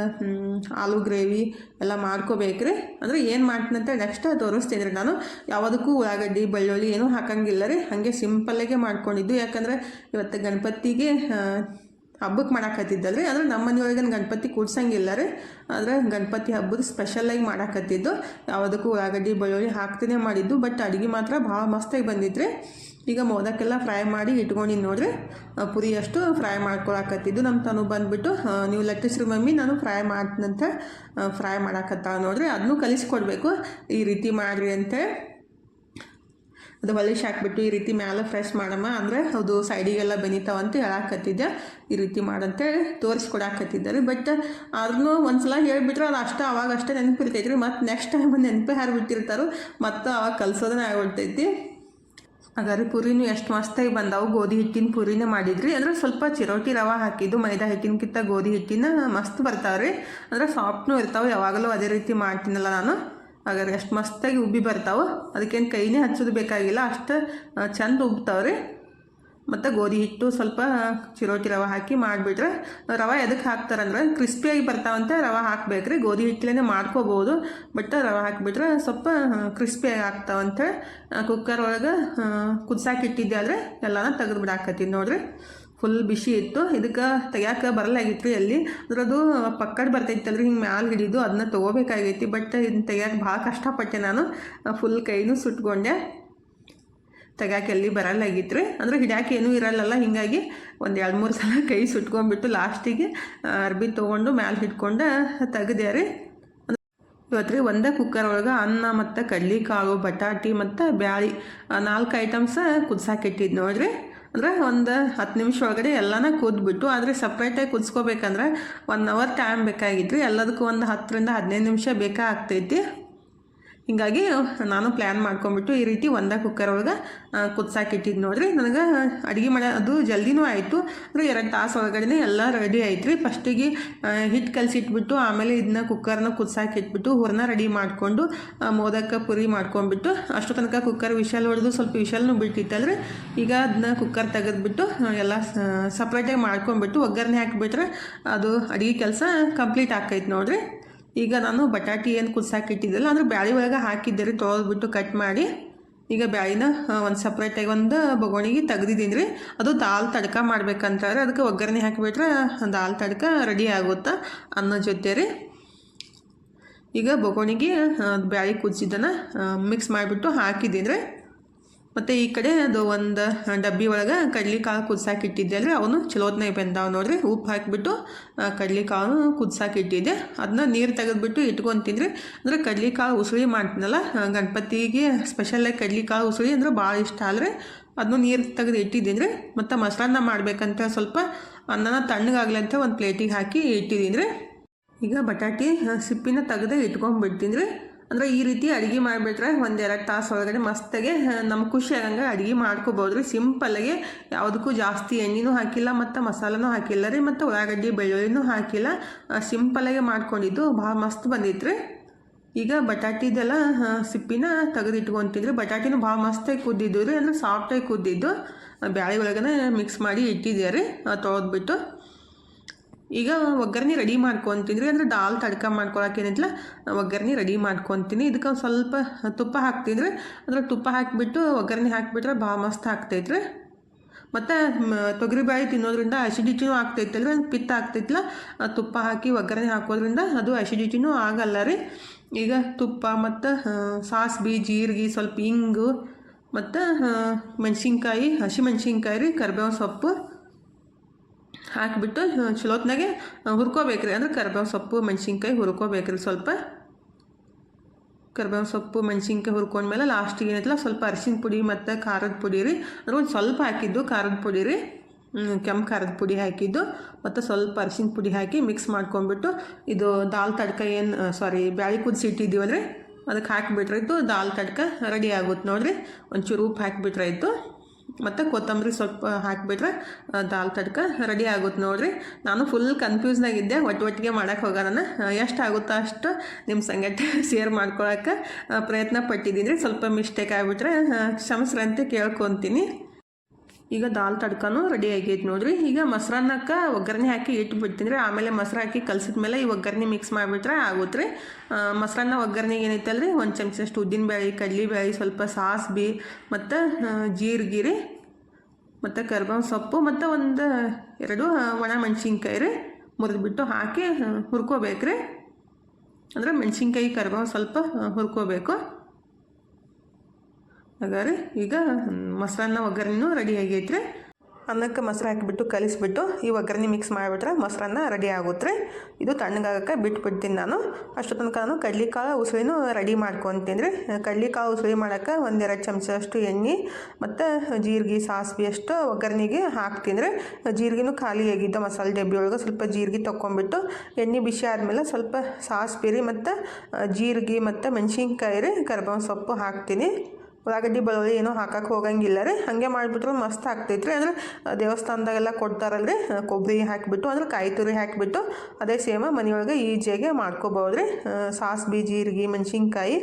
ಆಲೂ ಗ್ರೇವಿ ಎಲ್ಲ ಮಾಡ್ಕೋಬೇಕ್ರಿ. ಅಂದರೆ ಏನು ಮಾಡ್ತೀನಂತ ನೆಕ್ಸ್ಟ್ ತೋರಿಸ್ತೀನಿ ರೀ ನಾನು. ಯಾವುದಕ್ಕೂ ಉಳ್ಳಾಗಡ್ಡಿ, ಬೆಳ್ಳುಳ್ಳಿ ಏನೂ ಹಾಕಂಗಿಲ್ಲ ರೀ. ಹಾಗೆ ಸಿಂಪಲ್ಲಾಗೆ ಮಾಡ್ಕೊಂಡಿದ್ದು. ಯಾಕಂದರೆ ಇವತ್ತು ಗಣಪತಿಗೆ ಹಬ್ಬಕ್ಕೆ ಮಾಡಾಕತ್ತಿದ್ದಲ್ರಿ. ಅಂದ್ರೆ ನಮ್ಮ ಮನೆಯೊಳಗೆ ಗಣಪತಿ ಕೂಡ್ಸಂಗಿಲ್ಲ ರೀ ಆದರೆ ಗಣಪತಿ ಹಬ್ಬದ ಸ್ಪೆಷಲಾಗಿ ಮಾಡಾಕತ್ತಿದ್ದು. ಯಾವುದಕ್ಕೂ ಉಳ್ಳಾಗಡ್ಡಿ, ಬೆಳ್ಳುಳ್ಳಿ ಹಾಕ್ತೇನೆ ಮಾಡಿದ್ದು. ಬಟ್ ಅಡುಗೆ ಮಾತ್ರ ಭಾಳ ಮಸ್ತಾಗಿ ಬಂದಿದ್ರಿ ಈಗ ಮೋದಕ್ಕೆಲ್ಲ ಫ್ರೈ ಮಾಡಿ ಇಟ್ಕೊಂಡಿದ್ದು ನೋಡ್ರಿ. ಪುರಿ ಅಷ್ಟು ಫ್ರೈ ಮಾಡ್ಕೊಳಕತ್ತಿದ್ದು. ನಮ್ಮ ತನು ಬಂದುಬಿಟ್ಟು ನೀವು ಲಟ್ಟಿಸ್ರಿ ಮಮ್ಮಿ, ನಾನು ಫ್ರೈ ಮಾಡ್ತೀನಂತ ಫ್ರೈ ಮಾಡಾಕತ್ತಾಳ ನೋಡ್ರಿ. ಅದನ್ನೂ ಕಲಿಸ್ಕೊಡ್ಬೇಕು. ಈ ರೀತಿ ಮಾಡಿರಿ ಅಂತೇಳಿ ಅದು ಹೊಲಿಶ್ ಹಾಕ್ಬಿಟ್ಟು ಈ ರೀತಿ ಮ್ಯಾಲೆ ಫ್ರೆಶ್ ಮಾಡಮ್ಮ. ಅಂದರೆ ಅದು ಸೈಡಿಗೆಲ್ಲ ಬೆನಿತಾವಂತ ಹೇಳಾಕತ್ತಿದ್ದೆ. ಈ ರೀತಿ ಮಾಡಂತೇಳಿ ರೀ ಬಟ್ ಆದ್ರೂ ಒಂದ್ಸಲ ಹೇಳಿಬಿಟ್ರೆ ಅದು ಅಷ್ಟೇ ಅವಾಗ ಅಷ್ಟೇ ನೆನಪಿರ್ತೈತಿ ರೀ ಮತ್ತು ನೆಕ್ಸ್ಟ್ ಟೈಮ್ ನೆನಪೇ ಹಾರಿಬಿಟ್ಟಿರ್ತಾರೋ, ಮತ್ತು ಅವಾಗ ಕಲ್ಸೋದನ್ನ ಆಗ್ಬಿಡ್ತೈತಿ. ಹಾಗಾದ್ರೆ ಪುರಿನೂ ಎಷ್ಟು ಮಸ್ತಾಗಿ ಬಂದಾವು. ಗೋಧಿ ಹಿಟ್ಟಿನ ಪುರಿನೇ ಮಾಡಿದ್ರಿ. ಅಂದ್ರೆ ಸ್ವಲ್ಪ ಚಿರೋಟಿ ರವೆ ಹಾಕಿದ್ದು, ಮೈದಾ ಹಿಟ್ಟಿನಕ್ಕಿಂತ ಗೋಧಿ ಹಿಟ್ಟಿನ ಮಸ್ತ್ ಬರ್ತಾವ್ರಿ. ಅಂದ್ರೆ ಸಾಫ್ಟ್ನೂ ಇರ್ತಾವೆ, ಯಾವಾಗಲೂ ಅದೇ ರೀತಿ ಮಾಡ್ತೀನಲ್ಲ ನಾನು. ಹಾಗಾದ್ರೆ ಅಷ್ಟು ಮಸ್ತಾಗಿ ಉಬ್ಬಿ ಬರ್ತಾವೆ. ಅದಕ್ಕೇನು ಕೈನೇ ಹಚ್ಚೋದು ಬೇಕಾಗಿಲ್ಲ. ಅಷ್ಟು ಚಂದ ಉಬ್ತಾವ್ರಿ. ಮತ್ತು ಗೋಧಿ ಹಿಟ್ಟು ಸ್ವಲ್ಪ ಚಿರೋಟಿ ರವೆ ಹಾಕಿ ಮಾಡಿಬಿಟ್ರೆ ರವೆ ಎದಕ್ಕೆ ಹಾಕ್ತಾರಂದ್ರೆ ಕ್ರಿಸ್ಪಿಯಾಗಿ ಬರ್ತಾವಂತೆ ರವೆ ಹಾಕ್ಬೇಕ್ರಿ. ಗೋಧಿ ಹಿಟ್ಟಲೇ ಮಾಡ್ಕೋಬೋದು. ಬಟ್ ರವೆ ಹಾಕಿಬಿಟ್ರೆ ಸ್ವಲ್ಪ ಕ್ರಿಸ್ಪಿಯಾಗಿ ಆಗ್ತಾವಂತೆ. ಕುಕ್ಕರ್ ಒಳಗೆ ಕುದಿಸಾಕಿಟ್ಟಿದ್ದೆ ಆದರೆ ಎಲ್ಲನ ತೆಗೆದು ಬಿಡಾಕತ್ತೀನಿ ನೋಡ್ರಿ. ಫುಲ್ ಬಿಸಿ ಇತ್ತು. ಇದಕ್ಕೆ ತೆಗ್ಯಾಕೆ ಬರಲಾಗಿತ್ತು ಅಲ್ಲಿ ಅದ್ರದ್ದು ಪಕ್ಕಡ್ ಬರ್ತೈತಲ್ರಿ, ಹಿಂಗೆ ಮ್ಯಾಲೆ ಹಿಡಿದು ಅದನ್ನ ತೊಗೋಬೇಕಾಗೈತಿ. ಬಟ್ ಇದನ್ನ ತೆಗ್ಯಾಕೆ ಭಾಳ ಕಷ್ಟಪಟ್ಟೆ ನಾನು. ಫುಲ್ ಕೈನೂ ಸುಟ್ಕೊಂಡೆ. ತೆಗ್ಯಾಕೆ ಎಲ್ಲಿ ಬರಲ್ಲಾಗಿತ್ತು ರೀ ಅಂದ್ರೆ ಹಿಡ್ಯಾಕೆ ಏನೂ ಇರಲ್ಲಲ್ಲ, ಹೀಗಾಗಿ ಒಂದು ಎರಡು ಮೂರು ಸಲ ಕೈ ಸುಟ್ಕೊಂಡ್ಬಿಟ್ಟು ಲಾಸ್ಟಿಗೆ ಅರ್ಬಿ ತೊಗೊಂಡು ಮ್ಯಾಲೆ ಹಿಡ್ಕೊಂಡು ತೆಗ್ದೆ ರೀ. ಇವತ್ತು ರೀ ಒಂದೇ ಕುಕ್ಕರ್ ಒಳಗೆ ಅನ್ನ ಮತ್ತು ಕಡ್ಲಿಕಾಳು, ಬಟಾಟಿ ಮತ್ತು ಬ್ಯಾಳಿ ನಾಲ್ಕು ಐಟಮ್ಸ ಕುದ್ಸಾಕಿಟ್ಟಿದ್ದು ನೋಡ್ರಿ. ಅಂದರೆ ಒಂದು ಹತ್ತು ನಿಮಿಷ ಒಳಗಡೆ ಎಲ್ಲನ ಕುದ್ಬಿಟ್ಟು ಆದರೆ ಸಪ್ರೇಟಾಗಿ ಕುದಿಸ್ಕೋಬೇಕಂದ್ರೆ ಒನ್ ಅವರ್ ಟೈಮ್ ಬೇಕಾಗಿತ್ತು. ಎಲ್ಲದಕ್ಕೂ ಒಂದು ಹತ್ತರಿಂದ ಹದಿನೈದು ನಿಮಿಷ ಬೇಕಾಗ್ತೈತಿ. ಹೀಗಾಗಿ ನಾನು ಪ್ಲ್ಯಾನ್ ಮಾಡ್ಕೊಂಬಿಟ್ಟು ಈ ರೀತಿ ಒಂದೇ ಕುಕ್ಕರ್ ಒಳಗೆ ಕುದ್ಸಾಕಿಟ್ಟಿದ್ದು ನೋಡಿರಿ. ನನಗೆ ಅಡುಗೆ ಮಾಡೋ, ಅದು ಜಲ್ದಿನೂ ಆಯಿತು. ಅಂದರೆ ಎರಡು ತಾಸು ಒಳಗಡೆ ಎಲ್ಲ ರೆಡಿ ಆಯ್ತು ರೀ ಫಸ್ಟಿಗೆ ಹಿಟ್ಟು ಕಲಸಿಟ್ಬಿಟ್ಟು, ಆಮೇಲೆ ಇದನ್ನ ಕುಕ್ಕರ್ನ ಕುದ್ಸಾಕಿಟ್ಬಿಟ್ಟು ಹೂರನ್ನ ರೆಡಿ ಮಾಡಿಕೊಂಡು ಮೋದಕ್ಕೆ ಪುರಿ ಮಾಡ್ಕೊಂಡ್ಬಿಟ್ಟು, ಅಷ್ಟು ತನಕ ಕುಕ್ಕರ್ ವಿಶಲ್ ಹೊಡೆದು ಸ್ವಲ್ಪ ವಿಶಲ್ನೂ ಬಿಟ್ಟಿತ್ತಲ್ರಿ ಈಗ ಅದನ್ನ ಕುಕ್ಕರ್ ತೆಗೆದ್ಬಿಟ್ಟು ಎಲ್ಲ ಸಪ್ರೇಟಾಗಿ ಮಾಡ್ಕೊಂಡ್ಬಿಟ್ಟು, ಒಗ್ಗರಣೆ ಹಾಕಿಬಿಟ್ರೆ ಅದು ಅಡುಗೆ ಕೆಲಸ ಕಂಪ್ಲೀಟ್ ಆಕೈತೆ ನೋಡ್ರಿ. ಈಗ ನಾನು ಬಟಾಟಿ ಏನು ಕುದಿಸಾಕಿಟ್ಟಿದ್ದಲ್ಲ ಅಂದ್ರೆ ಬ್ಯಾಳಿ ಒಳಗೆ ಹಾಕಿದ್ದೆ ತೊಳೆದ್ಬಿಟ್ಟು ಕಟ್ ಮಾಡಿ. ಈಗ ಬ್ಯಾಳಿನ ಒಂದು ಸಪ್ರೇಟಾಗಿ ಒಂದು ಬೊಗೋಣಿಗೆ ತೆಗ್ದಿದ್ದೀನಿ ರೀ. ಅದು ದಾಲ್ ತಡ್ಕ ಮಾಡ್ಬೇಕಂತಾರೆ, ಅದಕ್ಕೆ ಒಗ್ಗರಣೆ ಹಾಕಿಬಿಟ್ರೆ ದಾಲ್ ತಡ್ಕ ರೆಡಿ ಆಗುತ್ತಾ ಅನ್ನ ಜೊತೆ ರೀ. ಈಗ ಬೊಗೋಣಿಗೆ ಬ್ಯಾಳಿ ಕುದಿಸಿದ್ದನ್ನು ಮಿಕ್ಸ್ ಮಾಡಿಬಿಟ್ಟು ಹಾಕಿದ್ದೀನಿ ರೀ. ಮತ್ತು ಈ ಕಡೆ ಅದು ಒಂದು ಡಬ್ಬಿ ಒಳಗೆ ಕಡ್ಲಿಕಾಳು ಕುದ್ಸಾಕೆ ಇಟ್ಟಿದ್ದೆ ಅಲ್ರಿ. ಅವನು ಚಲೋತ್ನ ಬೆಂದಾವ ನೋಡ್ರಿ. ಉಪ್ಪು ಹಾಕಿಬಿಟ್ಟು ಕಡ್ಲಿಕಾಳು ಕುದ್ಸಾಕೆ ಇಟ್ಟಿದ್ದೆ. ಅದನ್ನ ನೀರು ತೆಗೆದ್ಬಿಟ್ಟು ಇಟ್ಕೊತೀನಿ ಅಂದರೆ ಕಡ್ಲಿಕಾಳು ಉಸುಳಿ ಮಾಡ್ತೀನಲ್ಲ ಗಣಪತಿಗೆ ಸ್ಪೆಷಲಾಗಿ ಕಡ್ಲಿಕಾಳು ಉಸುಳಿ ಅಂದ್ರೆ ಭಾಳ ಇಷ್ಟ ಅಲ್ರಿ. ಅದನ್ನು ನೀರು ತೆಗೆದು ಇಟ್ಟಿದ್ದೀನಿ ರೀ ಮತ್ತು ಮೊಸರನ್ನ ಮಾಡ್ಬೇಕಂತ ಸ್ವಲ್ಪ ಅನ್ನನ ತಣ್ಣಗಾಗ್ಲಂತ ಒಂದು ಪ್ಲೇಟಿಗೆ ಹಾಕಿ ಇಟ್ಟಿದ್ದೀನಿ ರೀ ಈಗ ಬಟಾಟಿ ಸಿಪ್ಪಿನ ತೆಗೆದು ಇಟ್ಕೊಂಡ್ಬಿಡ್ತೀನಿ ರೀ ಅಂದರೆ ಈ ರೀತಿ ಅಡುಗೆ ಮಾಡಿಬಿಟ್ರೆ ಒಂದೆರಡು ತಾಸು ಒಳಗಡೆ ಮಸ್ತಾಗೆ ನಮ್ಗೆ ಖುಷಿ ಆಗಂಗೆ ಅಡುಗೆ ಮಾಡ್ಕೋಬೋದು ರೀ ಸಿಂಪಲ್ಲಾಗಿ ಯಾವುದಕ್ಕೂ ಜಾಸ್ತಿ ಎಣ್ಣೆನೂ ಹಾಕಿಲ್ಲ, ಮತ್ತು ಮಸಾಲನೂ ಹಾಕಿಲ್ಲ ರೀ, ಮತ್ತು ಉಳ್ಳಾಗಡ್ಡಿ, ಬೆಳ್ಳುಳ್ಳಿನೂ ಹಾಕಿಲ್ಲ. ಸಿಂಪಲ್ಲಾಗೆ ಮಾಡ್ಕೊಂಡಿದ್ದು ಭಾಳ ಮಸ್ತ್ ಬಂದಿತ್ತು ಈಗ ಬಟಾಟಿದೆಲ್ಲ ಸಿಪ್ಪಿನ ತೆಗೆದಿಟ್ಕೊತಿದ್ರಿ. ಬಟಾಟಿನೂ ಭಾಳ ಮಸ್ತಾಗಿ ಕುದ್ದಿದ್ದು ರೀ, ಅಂದರೆ ಸಾಫ್ಟಾಗಿ ಕುದ್ದಿದ್ದು. ಬ್ಯಾಳೆ ಒಳಗನೆ ಮಿಕ್ಸ್ ಮಾಡಿ ಇಟ್ಟಿದ್ದೆ ರೀ ತೊಳೆದ್ಬಿಟ್ಟು. ಈಗ ಒಗ್ಗರಣೆ ರೆಡಿ ಮಾಡ್ಕೊತೀನಿ. ರೀ ಅಂದರೆ ದಾಲ್ ತಡ್ಕ ಮಾಡ್ಕೊಳಕ್ಕೆ ಏನಿಲ್ಲ ಒಗ್ಗರಣೆ ರೆಡಿ ಮಾಡ್ಕೊತೀನಿ. ಇದಕ್ಕೆ ಒಂದು ಸ್ವಲ್ಪ ತುಪ್ಪ ಹಾಕ್ತೀನಿ ರೀ ಅಂದ್ರೆ ತುಪ್ಪ ಹಾಕಿಬಿಟ್ಟು ಒಗ್ಗರಣೆ ಹಾಕಿಬಿಟ್ರೆ ಭಾಳ ಮಸ್ತ್ ಆಗ್ತೈತೆ ರೀ ಮತ್ತು ತೊಗರಿಬೇಳೆ ತಿನ್ನೋದ್ರಿಂದ ಅಸಿಡಿಟಿನೂ ಆಗ್ತೈತಲ್ಲ ಪಿತ್ತ ಆಗ್ತೈತಿಲ್ಲ ತುಪ್ಪ ಹಾಕಿ ಒಗ್ಗರಣೆ ಹಾಕೋದ್ರಿಂದ ಅದು ಅಸಿಡಿಟಿನೂ ಆಗಲ್ಲ ರೀ. ಈಗ ತುಪ್ಪ ಮತ್ತು ಸಾಸ್ಬಿ ಜೀರಿಗೆ ಸ್ವಲ್ಪ ಇಂಗು ಮತ್ತು ಮೆಣಸಿನ್ಕಾಯಿ ಹಸಿಮೆಣ್ಸಿನ್ಕಾಯಿ ರೀ ಕರ್ಬೇವು ಸೊಪ್ಪು. ಹಾಕಿಬಿಟ್ಟು ಚಲೋತ್ನಾಗೆ ಹುರ್ಕೋಬೇಕ್ರಿ. ಅಂದ್ರೆ ಕರ್ಬೇವು ಸೊಪ್ಪು, ಮೆಣಸಿನ್ಕಾಯಿ ಹುರ್ಕೋಬೇಕ್ರಿ ಸ್ವಲ್ಪ. ಕರ್ಬೇವು ಸೊಪ್ಪು, ಮೆಣಸಿನ್ಕಾಯಿ ಹುರ್ಕೊಂಡ್ಮೇಲೆ ಲಾಸ್ಟಿಗೆ ಏನೈತಲ್ಲ, ಸ್ವಲ್ಪ ಅರಿಶಿನ ಪುಡಿ ಮತ್ತು ಖಾರದ ಪುಡಿ ರೀ. ಅಂದ್ರೆ ಒಂದು ಸ್ವಲ್ಪ ಹಾಕಿದ್ದು ಖಾರದ ಪುಡಿ ರೀ. ಕೆಂಪು ಖಾರದ ಪುಡಿ ಹಾಕಿದ್ದು, ಮತ್ತು ಸ್ವಲ್ಪ ಅರಿಶಿನ ಪುಡಿ ಹಾಕಿ ಮಿಕ್ಸ್ ಮಾಡ್ಕೊಂಡ್ಬಿಟ್ಟು, ಇದು ದಾಲ್ ತಡ್ಕ ಏನು ಸಾರಿ ಬ್ಯಾಳಿ ಕುದಿಸಿ ಇಟ್ಟಿದ್ದೀವಲ್ರಿ ಅದಕ್ಕೆ ಹಾಕಿಬಿಟ್ರಾಯ್ತು, ದಾಲ್ ತಡ್ಕ ರೆಡಿ ಆಗುತ್ತೆ ನೋಡಿರಿ. ಒಂಚೂರು ಉಪ್ಪು ಹಾಕಿಬಿಟ್ರಾಯ್ತು. ಮತ್ತು ಕೊತ್ತಂಬರಿ ಸ್ವಲ್ಪ ಹಾಕಿಬಿಟ್ರೆ ದಾಲ್ ತಡ್ಕ ರೆಡಿ ಆಗುತ್ತೆ ನೋಡಿರಿ. ನಾನು ಫುಲ್ ಕನ್ಫ್ಯೂಸ್ನಾಗಿದ್ದೆ ಒಟ್ಟು ಒಟ್ಟಿಗೆ ಮಾಡೋಕ್ಕೆ ಹೋಗೋಣ ಎಷ್ಟು ಆಗುತ್ತೋ ಅಷ್ಟು ನಿಮ್ಮ ಸಂಗತಿ ಶೇರ್ ಮಾಡ್ಕೊಳಕ್ಕೆ ಪ್ರಯತ್ನ ಪಟ್ಟಿದ್ದೀನಿ. ಸ್ವಲ್ಪ ಮಿಸ್ಟೇಕ್ ಆಗಿಬಿಟ್ರೆ ಕ್ಷಮಿಸ್ರಂತೆ ಕೇಳ್ಕೊತೀನಿ. ಈಗ ದಾಲ್ ತಡ್ಕನೂ ರೆಡಿ ಆಗೈತೆ ನೋಡ್ರಿ. ಈಗ ಮೊಸರನ್ನಕ್ಕೆ ಒಗ್ಗರಣೆ ಹಾಕಿ ಇಟ್ಬಿಡ್ತೀನಿ ರೀ. ಆಮೇಲೆ ಮೊಸರು ಹಾಕಿ ಕಲಸಿದ ಮೇಲೆ ಈ ಒಗ್ಗರಣೆ ಮಿಕ್ಸ್ ಮಾಡಿಬಿಟ್ರೆ ಆಗುತ್ತೆ ರೀ. ಮೊಸರನ್ನ ಒಗ್ಗರಣೆಗೆ ಏನೈತಲ್ಲ ರೀ ಒಂದು ಚಮಚಷ್ಟು ಉದ್ದಿನಬೇಳೆ ಕಡಲೆಬೇಳೆ ಸ್ವಲ್ಪ ಸಾಸ್ಬಿ, ಮತ್ತು ಜೀರಿಗೆ ರೀ. ಮತ್ತು ಕರ್ಬೇವು ಸೊಪ್ಪು, ಮತ್ತು ಒಂದು ಎರಡು ಒಣ ಮೆಣಸಿನ್ಕಾಯಿ ರೀ. ಮುರಿದ್ಬಿಟ್ಟು ಹಾಕಿ ಹುರ್ಕೋಬೇಕು ರೀ ಅಂದರೆ ಮೆಣಸಿನ್ಕಾಯಿ, ಕರ್ಬೇವು ಸ್ವಲ್ಪ ಹುರ್ಕೋಬೇಕು. ಹಾಗಾದ್ರೆ ಈಗ ಮೊಸರನ್ನ ಒಗ್ಗರಣೆನೂ ರೆಡಿ ಆಗೈತ್ರಿ. ಅನ್ನಕ್ಕೆ ಮೊಸರು ಹಾಕಿಬಿಟ್ಟು ಕಲಿಸ್ಬಿಟ್ಟು ಈ ಒಗ್ಗರಣೆ ಮಿಕ್ಸ್ ಮಾಡಿಬಿಟ್ರೆ ಮೊಸರನ್ನ ರೆಡಿ ಆಗುತ್ತೆ ಇದು ತಣ್ಣಗಾಗಕ್ಕೆ ಬಿಟ್ಬಿಡ್ತೀನಿ ನಾನು. ಅಷ್ಟು ತನಕ ನಾನು ಕಡ್ಲಿಕಾಳು ಉಸುಳಿನೂ ರೆಡಿ ಮಾಡ್ಕೊತೀನಿ ರೀ. ಕಡ್ಲಿಕಾಳು ಉಸುಳಿ ಮಾಡೋಕ್ಕೆ ಒಂದೆರಡು ಚಮಚ ಅಷ್ಟು ಎಣ್ಣೆ, ಮತ್ತು ಜೀರಿಗೆ, ಸಾಸಿವೆ ಅಷ್ಟು ಒಗ್ಗರಣೆಗೆ ಹಾಕ್ತೀನಿ ರೀ. ಜೀರಿಗೆನೂ ಖಾಲಿ ಆಗಿದ್ದು ಮಸಾಲೆ ಡಬ್ಬಿ ಒಳಗೆ ಸ್ವಲ್ಪ ಜೀರಿಗೆ ತೊಗೊಂಬಿಟ್ಟು ಎಣ್ಣೆ ಬಿಸಿ ಆದಮೇಲೆ ಸ್ವಲ್ಪ ಸಾಸಿವೆ ರೀ, ಮತ್ತು, ಜೀರಿಗೆ, ಮತ್ತು ಮೆಣಸಿನ್ಕಾಯಿ ರೀ, ಕರ್ಬೇವಿನ ಸೊಪ್ಪು ಹಾಕ್ತೀನಿ. ಉಳ್ಳಾಗಡ್ಡಿ ಬೆಳ್ಳುಳ್ಳಿ ಏನೂ ಹಾಕಕ್ಕೆ ಹೋಗಂಗಿಲ್ಲ ರೀ. ಹಾಗೆ ಮಾಡಿಬಿಟ್ರೆ ಮಸ್ತ್ ಆಗ್ತೈತೆ ರೀ. ಅಂದ್ರೆ ದೇವಸ್ಥಾನದಾಗೆಲ್ಲ ಕೊಡ್ತಾರಲ್ಲ ರೀ ಕೊಬ್ಬರಿ ಹಾಕಿಬಿಟ್ಟು, ಅಂದ್ರೆ ಕಾಯಿ ತುರಿ ಹಾಕಿಬಿಟ್ಟು, ಅದೇ ಸೇಮ ಮನೆಯೊಳಗೆ ಈಜಿಯಾಗಿ ಮಾಡ್ಕೋಬೋದು ರೀ. ಸಾಸ್ವೆ, ಜೀರಿಗೆ, ಮೆಣಸಿನ್ಕಾಯಿ,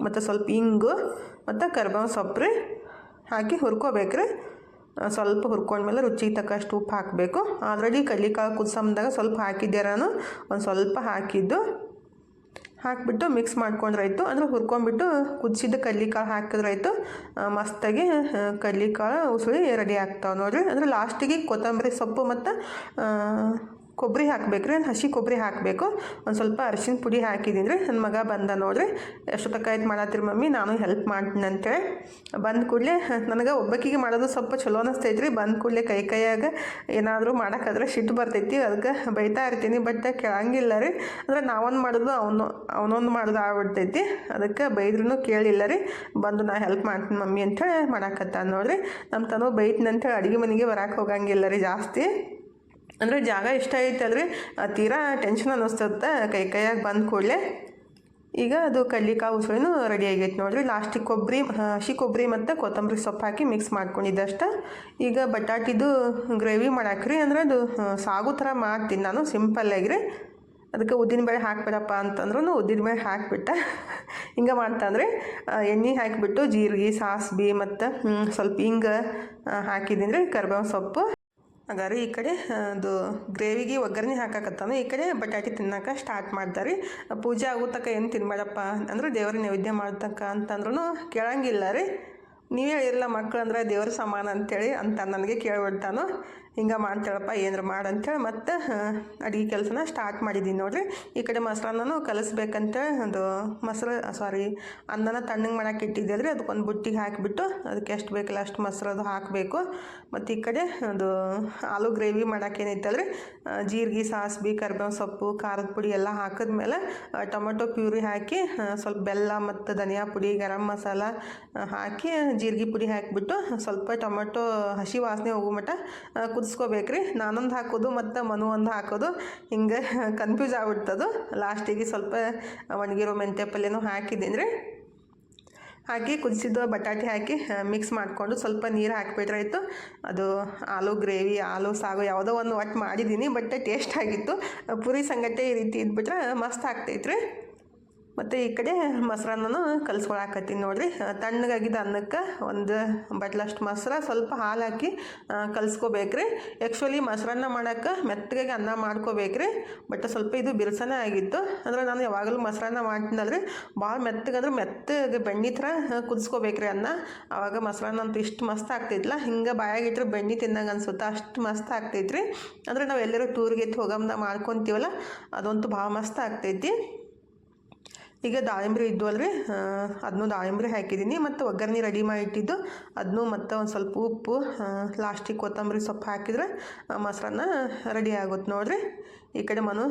ಮತ್ತು ಸ್ವಲ್ಪ ಇಂಗು, ಮತ್ತು ಕರ್ಬಾವ್ ಸೊಪ್ಪು ರೀ. ಹಾಕಿ ಹುರ್ಕೋಬೇಕು ರೀ. ಸ್ವಲ್ಪ ಹುರ್ಕೊಂಡ್ಮೇಲೆ ರುಚಿಗೆ ತಕ್ಕಷ್ಟು ಉಪ್ಪು ಹಾಕಬೇಕು. ಆಲ್ರೆಡಿ ಕಡ್ಲಿಕಾಳು ಕುದಿಸಮ್ದಾಗ ಸ್ವಲ್ಪ ಹಾಕಿದ್ದೆ ನಾನು. ಒಂದು ಸ್ವಲ್ಪ ಹಾಕಿದ್ದು. ಹಾಕಿಬಿಟ್ಟು ಮಿಕ್ಸ್ ಮಾಡ್ಕೊಂಡ್ರಾಯ್ತು. ಅಂದ್ರೆ ಹುರ್ಕೊಂಡ್ಬಿಟ್ಟು ಕುದಿಸಿದ ಕಡ್ಲಿಕಾಳು ಹಾಕಿದ್ರಾಯ್ತು. ಮಸ್ತಾಗಿ ಕಡ್ಲಿಕಾಳು ಉಸುಳಿ ರೆಡಿ ಆಗ್ತಾವೆ ನೋಡಿರಿ. ಅಂದ್ರೆ ಲಾಸ್ಟಿಗೆ ಕೊತ್ತಂಬರಿ ಸೊಪ್ಪು ಮತ್ತು ಕೊಬ್ಬರಿ ಹಾಕ್ಬೇಕ್ರಿ ಹಸಿ ಕೊಬ್ಬರಿ ಹಾಕಬೇಕು. ಒಂದು ಸ್ವಲ್ಪ ಅರಿಶಿನ ಪುಡಿ ಹಾಕಿದ್ದೀನಿ ರೀ. ನನ್ನ ಮಗ ಬಂದ ನೋಡ್ರಿ. ಎಷ್ಟೊತ್ತಕ್ಕಾಯ್ತು ಮಾಡತ್ತೀರಿ ಮಮ್ಮಿ? ನಾನು ಹೆಲ್ಪ್ ಮಾಡ್ತೀನಿ ಅಂತೇಳಿ. ಬಂದ ಕೂಡಲೇ, ನನಗೆ ಒಬ್ಬಕ್ಕಿಗೆ ಮಾಡೋದು ಸ್ವಲ್ಪ ಚಲೋ ಅನಿಸ್ತೈತೆ ರೀ ಬಂದ ಕೂಡಲೇ ಕೈ ಕೈಯಾಗ ಏನಾದರೂ ಮಾಡೋಕ್ಕಾದ್ರೆ ಸಿಟ್ಟು ಬರ್ತೈತಿ. ಅದಕ್ಕೆ ಬೈತಾ ಇರ್ತೀನಿ ಬಟ್ ಕೇಳಂಗಿಲ್ಲ ರೀ. ಅಂದರೆ ನಾವೊಂದು ಮಾಡೋದು ಅವನು, ಅವನೊಂದು ಮಾಡೋದು ಆಗ್ಬಿಡ್ತೈತಿ. ಅದಕ್ಕೆ ಬೈದ್ರೂ ಕೇಳಿಲ್ಲ ರೀ. ಬಂದು ನಾ ಹೆಲ್ಪ್ ಮಾಡ್ತೀನಿ ಮಮ್ಮಿ ಅಂತೇಳಿ ಮಾಡಾಕತ್ತ ನೋಡ್ರಿ. ನಮ್ಮ ತನೂ ಬೈತಿನಂತೇಳಿ ಅಡುಗೆ ಮನೆಗೆ ಬರಕ್ಕೆ ಹೋಗಂಗಿಲ್ಲ ರೀ ಜಾಸ್ತಿ. ಅಂದರೆ ಜಾಗ ಇಷ್ಟ ಐತಲ್ರಿ ತೀರಾ ಟೆನ್ಷನ್ ಅನ್ನಿಸ್ತದೆ. ಕೈ ಕೈಯಾಗಿ ಬಂದ ಕೂಡಲೇ ಈಗ ಅದು ಕಡ್ಲಿಕಾಯಿ ಉಸುಳಿನೂ ರೆಡಿ ಆಗೈತೆ ನೋಡಿರಿ. ಲಾಸ್ಟಿಗೆ ಕೊಬ್ಬರಿ ಹಸಿ ಕೊಬ್ಬರಿ ಮತ್ತು ಕೊತ್ತಂಬರಿ ಸೊಪ್ಪು ಹಾಕಿ ಮಿಕ್ಸ್ ಮಾಡ್ಕೊಂಡಿದ್ದಷ್ಟ. ಈಗ ಬಟಾಟಿದು ಗ್ರೇವಿ ಮಾಡಾಕ್ರಿ. ಅಂದ್ರೆ ಅದು ಸಾಗು ಥರ ಮಾಡ್ತೀನಿ ನಾನು ಸಿಂಪಲ್ಲಾಗಿ ಅದಕ್ಕೆ ಉದ್ದಿನಬೇಳೆ ಹಾಕ್ಬೇಡಪ್ಪ ಅಂತಂದ್ರೂ ಉದ್ದಿನಬೇಳೆ ಹಾಕಿಬಿಟ್ಟೆ. ಹಿಂಗೆ ಮಾಡ್ತಂದ್ರೆ ಎಣ್ಣೆ ಹಾಕಿಬಿಟ್ಟು ಜೀರಿಗೆ ಸಾಸ್ಬಿ ಮತ್ತು ಸ್ವಲ್ಪ ಹಿಂಗೆ ಹಾಕಿದ್ದೀನಿ ರೀ ಕರ್ಬೇವು ಸೊಪ್ಪು. ಹಾಗಾದ್ರೆ ಈ ಕಡೆ ಅದು ಗ್ರೇವಿಗೆ ಒಗ್ಗರಣೆ ಹಾಕಕತ್ತಾನೆ. ಈ ಕಡೆ ಬಟಾಟಿ ತಿನ್ನಕ್ಕೆ ಸ್ಟಾರ್ಟ್ ಮಾಡ್ತಾರೆ. ಪೂಜೆ ಆಗೋ ತಕ್ಕ ಏನು ತಿನ್ಬೇಡಪ್ಪ ಅಂದ್ರೆ ದೇವ್ರ ನೈವೇದ್ಯ ಮಾಡ್ತಕ್ಕ ಅಂತಂದ್ರೂ ಕೇಳಂಗಿಲ್ಲ ರೀ. ನೀವೇ ಹೇಳಿರಲ್ಲ ಮಕ್ಕಳು ಅಂದ್ರೆ ದೇವ್ರ ಸಮಾನ ಅಂತೇಳಿ ಅಂತ ನನಗೆ ಕೇಳ್ಬಿಡ್ತಾನು. ಹಿಂಗೆ ಮಾಡ್ತಾಳಪ್ಪ, ಏನಾರು ಮಾಡಂತೇಳಿ ಮತ್ತು ಅಡುಗೆ ಕೆಲಸನ ಸ್ಟಾರ್ಟ್ ಮಾಡಿದ್ದೀನಿ ನೋಡಿರಿ. ಈ ಕಡೆ ಮೊಸರನ್ನೂ ಕಲಿಸ್ಬೇಕಂತ ಅದು ಮೊಸರು ಸಾರಿ ಅನ್ನನ ತಣ್ಣಗೆ ಮಾಡಕ್ಕೆ ಇಟ್ಟಿದ್ದೆ ಅಲ್ರಿ ಅದಕ್ಕೊಂದು ಬುಟ್ಟಿಗೆ ಹಾಕಿಬಿಟ್ಟು ಅದಕ್ಕೆ ಎಷ್ಟು ಬೇಕಲ್ಲ ಅಷ್ಟು ಮೊಸರು ಅದು ಹಾಕಬೇಕು. ಮತ್ತು ಈ ಕಡೆ ಅದು ಆಲೂ ಗ್ರೇವಿ ಮಾಡೋಕ್ಕೇನೈತಲ್ರಿ ಜೀರಿಗೆ, ಸಾಸ್ಬಿ, ಕರಿಬೇವು ಸೊಪ್ಪು, ಖಾರದ ಪುಡಿ ಎಲ್ಲ ಹಾಕಿದ್ಮೇಲೆ ಟೊಮೆಟೊ ಪ್ಯೂರಿ ಹಾಕಿ ಸ್ವಲ್ಪ ಬೆಲ್ಲ ಮತ್ತು ಧನಿಯಾ ಪುಡಿ, ಗರಂ ಮಸಾಲ ಹಾಕಿ ಜೀರಿಗೆ ಪುಡಿ ಹಾಕಿಬಿಟ್ಟು ಸ್ವಲ್ಪ ಟೊಮೆಟೊ ಹಸಿ ವಾಸನೆ ಹೋಗೋ ಮಟ್ಟ ಕುದಿಸ್ಕೋಬೇಕ್ರಿ. ನಾನೊಂದು ಹಾಕೋದು ಮತ್ತು ಮನು ಒಂದು ಹಾಕೋದು. ಹಿಂಗೆ ಕನ್ಫ್ಯೂಸ್ ಆಗ್ಬಿಡ್ತದು. ಲಾಸ್ಟಿಗೆ ಸ್ವಲ್ಪ ಒಣಗಿರೋ ಮೆಂತ್ಯ ಪಲ್ಯನೂ ಹಾಕಿದ್ದೀನಿ ರೀ ಹಾಕಿ ಕುದಿಸಿದ್ದು ಬಟಾಟೆ ಹಾಕಿ ಮಿಕ್ಸ್ ಮಾಡಿಕೊಂಡು ಸ್ವಲ್ಪ ನೀರು ಹಾಕಿಬಿಟ್ರಾಯ್ತು ಅದು ಆಲೂ ಗ್ರೇವಿ, ಆಲೂ ಸಾಗು ಯಾವುದೋ ಒಂದು ಒಟ್ಟು ಮಾಡಿದ್ದೀನಿ ಬಟ್ ಟೇಸ್ಟ್ ಆಗಿತ್ತು. ಪುರಿ ಸಂಗಟೆ ಈ ರೀತಿ ಇದ್ಬಿಟ್ರೆ ಮಸ್ತ್ ಆಗ್ತೈತ್ರಿ. ಮತ್ತು ಈ ಕಡೆ ಮೊಸರನ್ನೂ ಕಲಿಸ್ಕೊಳಕತ್ತೀನಿ ನೋಡಿರಿ. ತಣ್ಣಗಾಗಿದ್ದ ಅನ್ನಕ್ಕೆ ಒಂದು ಬಟ್ಲಷ್ಟು ಮೊಸರ ಸ್ವಲ್ಪ ಹಾಲು ಹಾಕಿ ಕಲಿಸ್ಕೋಬೇಕ್ರಿ. ಆ್ಯಕ್ಚುಲಿ ಮೊಸರನ್ನ ಮಾಡೋಕ್ಕೆ ಮೆತ್ತಗಾಗಿ ಅನ್ನ ಮಾಡ್ಕೋಬೇಕ್ರಿ. ಬಟ್ ಸ್ವಲ್ಪ ಇದು ಬಿರ್ಸನೇ ಆಗಿತ್ತು. ಅಂದ್ರೆ ನಾನು ಯಾವಾಗಲೂ ಮೊಸರನ್ನ ಮಾಡ್ತೀನಲ್ರಿ. ಭಾಳ ಮೆತ್ತಗಂದ್ರೆ ಮೆತ್ತಗೆ ಬೆಣ್ಣೆ ಥರ ಕುದಿಸ್ಕೋಬೇಕ್ರಿ ಅನ್ನ. ಆವಾಗ ಮೊಸರನ್ನ ಅಂತೂ ಇಷ್ಟು ಮಸ್ತ್ ಆಗ್ತೈತಿಲ್ಲ ಹಿಂಗೆ ಬಾಯಾಗಿಟ್ರೆ ಬೆಣ್ಣೆ ತಿನ್ನಂಗೆ ಅನ್ಸುತ್ತೆ. ಅಷ್ಟು ಮಸ್ತ್ ಆಗ್ತೈತ್ರಿ. ಅಂದರೆ ನಾವು ಎಲ್ಲರೂ ಟೂರ್ಗೆ ಹೋಗಮ್ದ ಮಾಡ್ಕೊತೀವಲ್ಲ, ಅದಂತೂ ಭಾಳ ಮಸ್ತ್ ಆಗ್ತೈತಿ. ಈಗ ದಾಳಿಂಬ್ರಿ ಅಲ್ರಿ. ಅದನ್ನು ದಾಳಿಂಬ್ರಿ ಹಾಕಿದ್ದೀನಿ ಮತ್ತು ಒಗ್ಗರಣೆ ರೆಡಿ ಮಾಡಿ ಇಟ್ಟಿದ್ದು. ಅದನ್ನು ಮತ್ತು ಒಂದು ಸ್ವಲ್ಪ ಉಪ್ಪು ಲಾಸ್ಟಿಗೆ ಕೊತ್ತಂಬರಿ ಸೊಪ್ಪು ಹಾಕಿದ್ರೆ ಮೊಸರನ್ನ ರೆಡಿ ಆಗುತ್ತೆ ನೋಡಿರಿ. ಈ ಕಡೆ ಮನು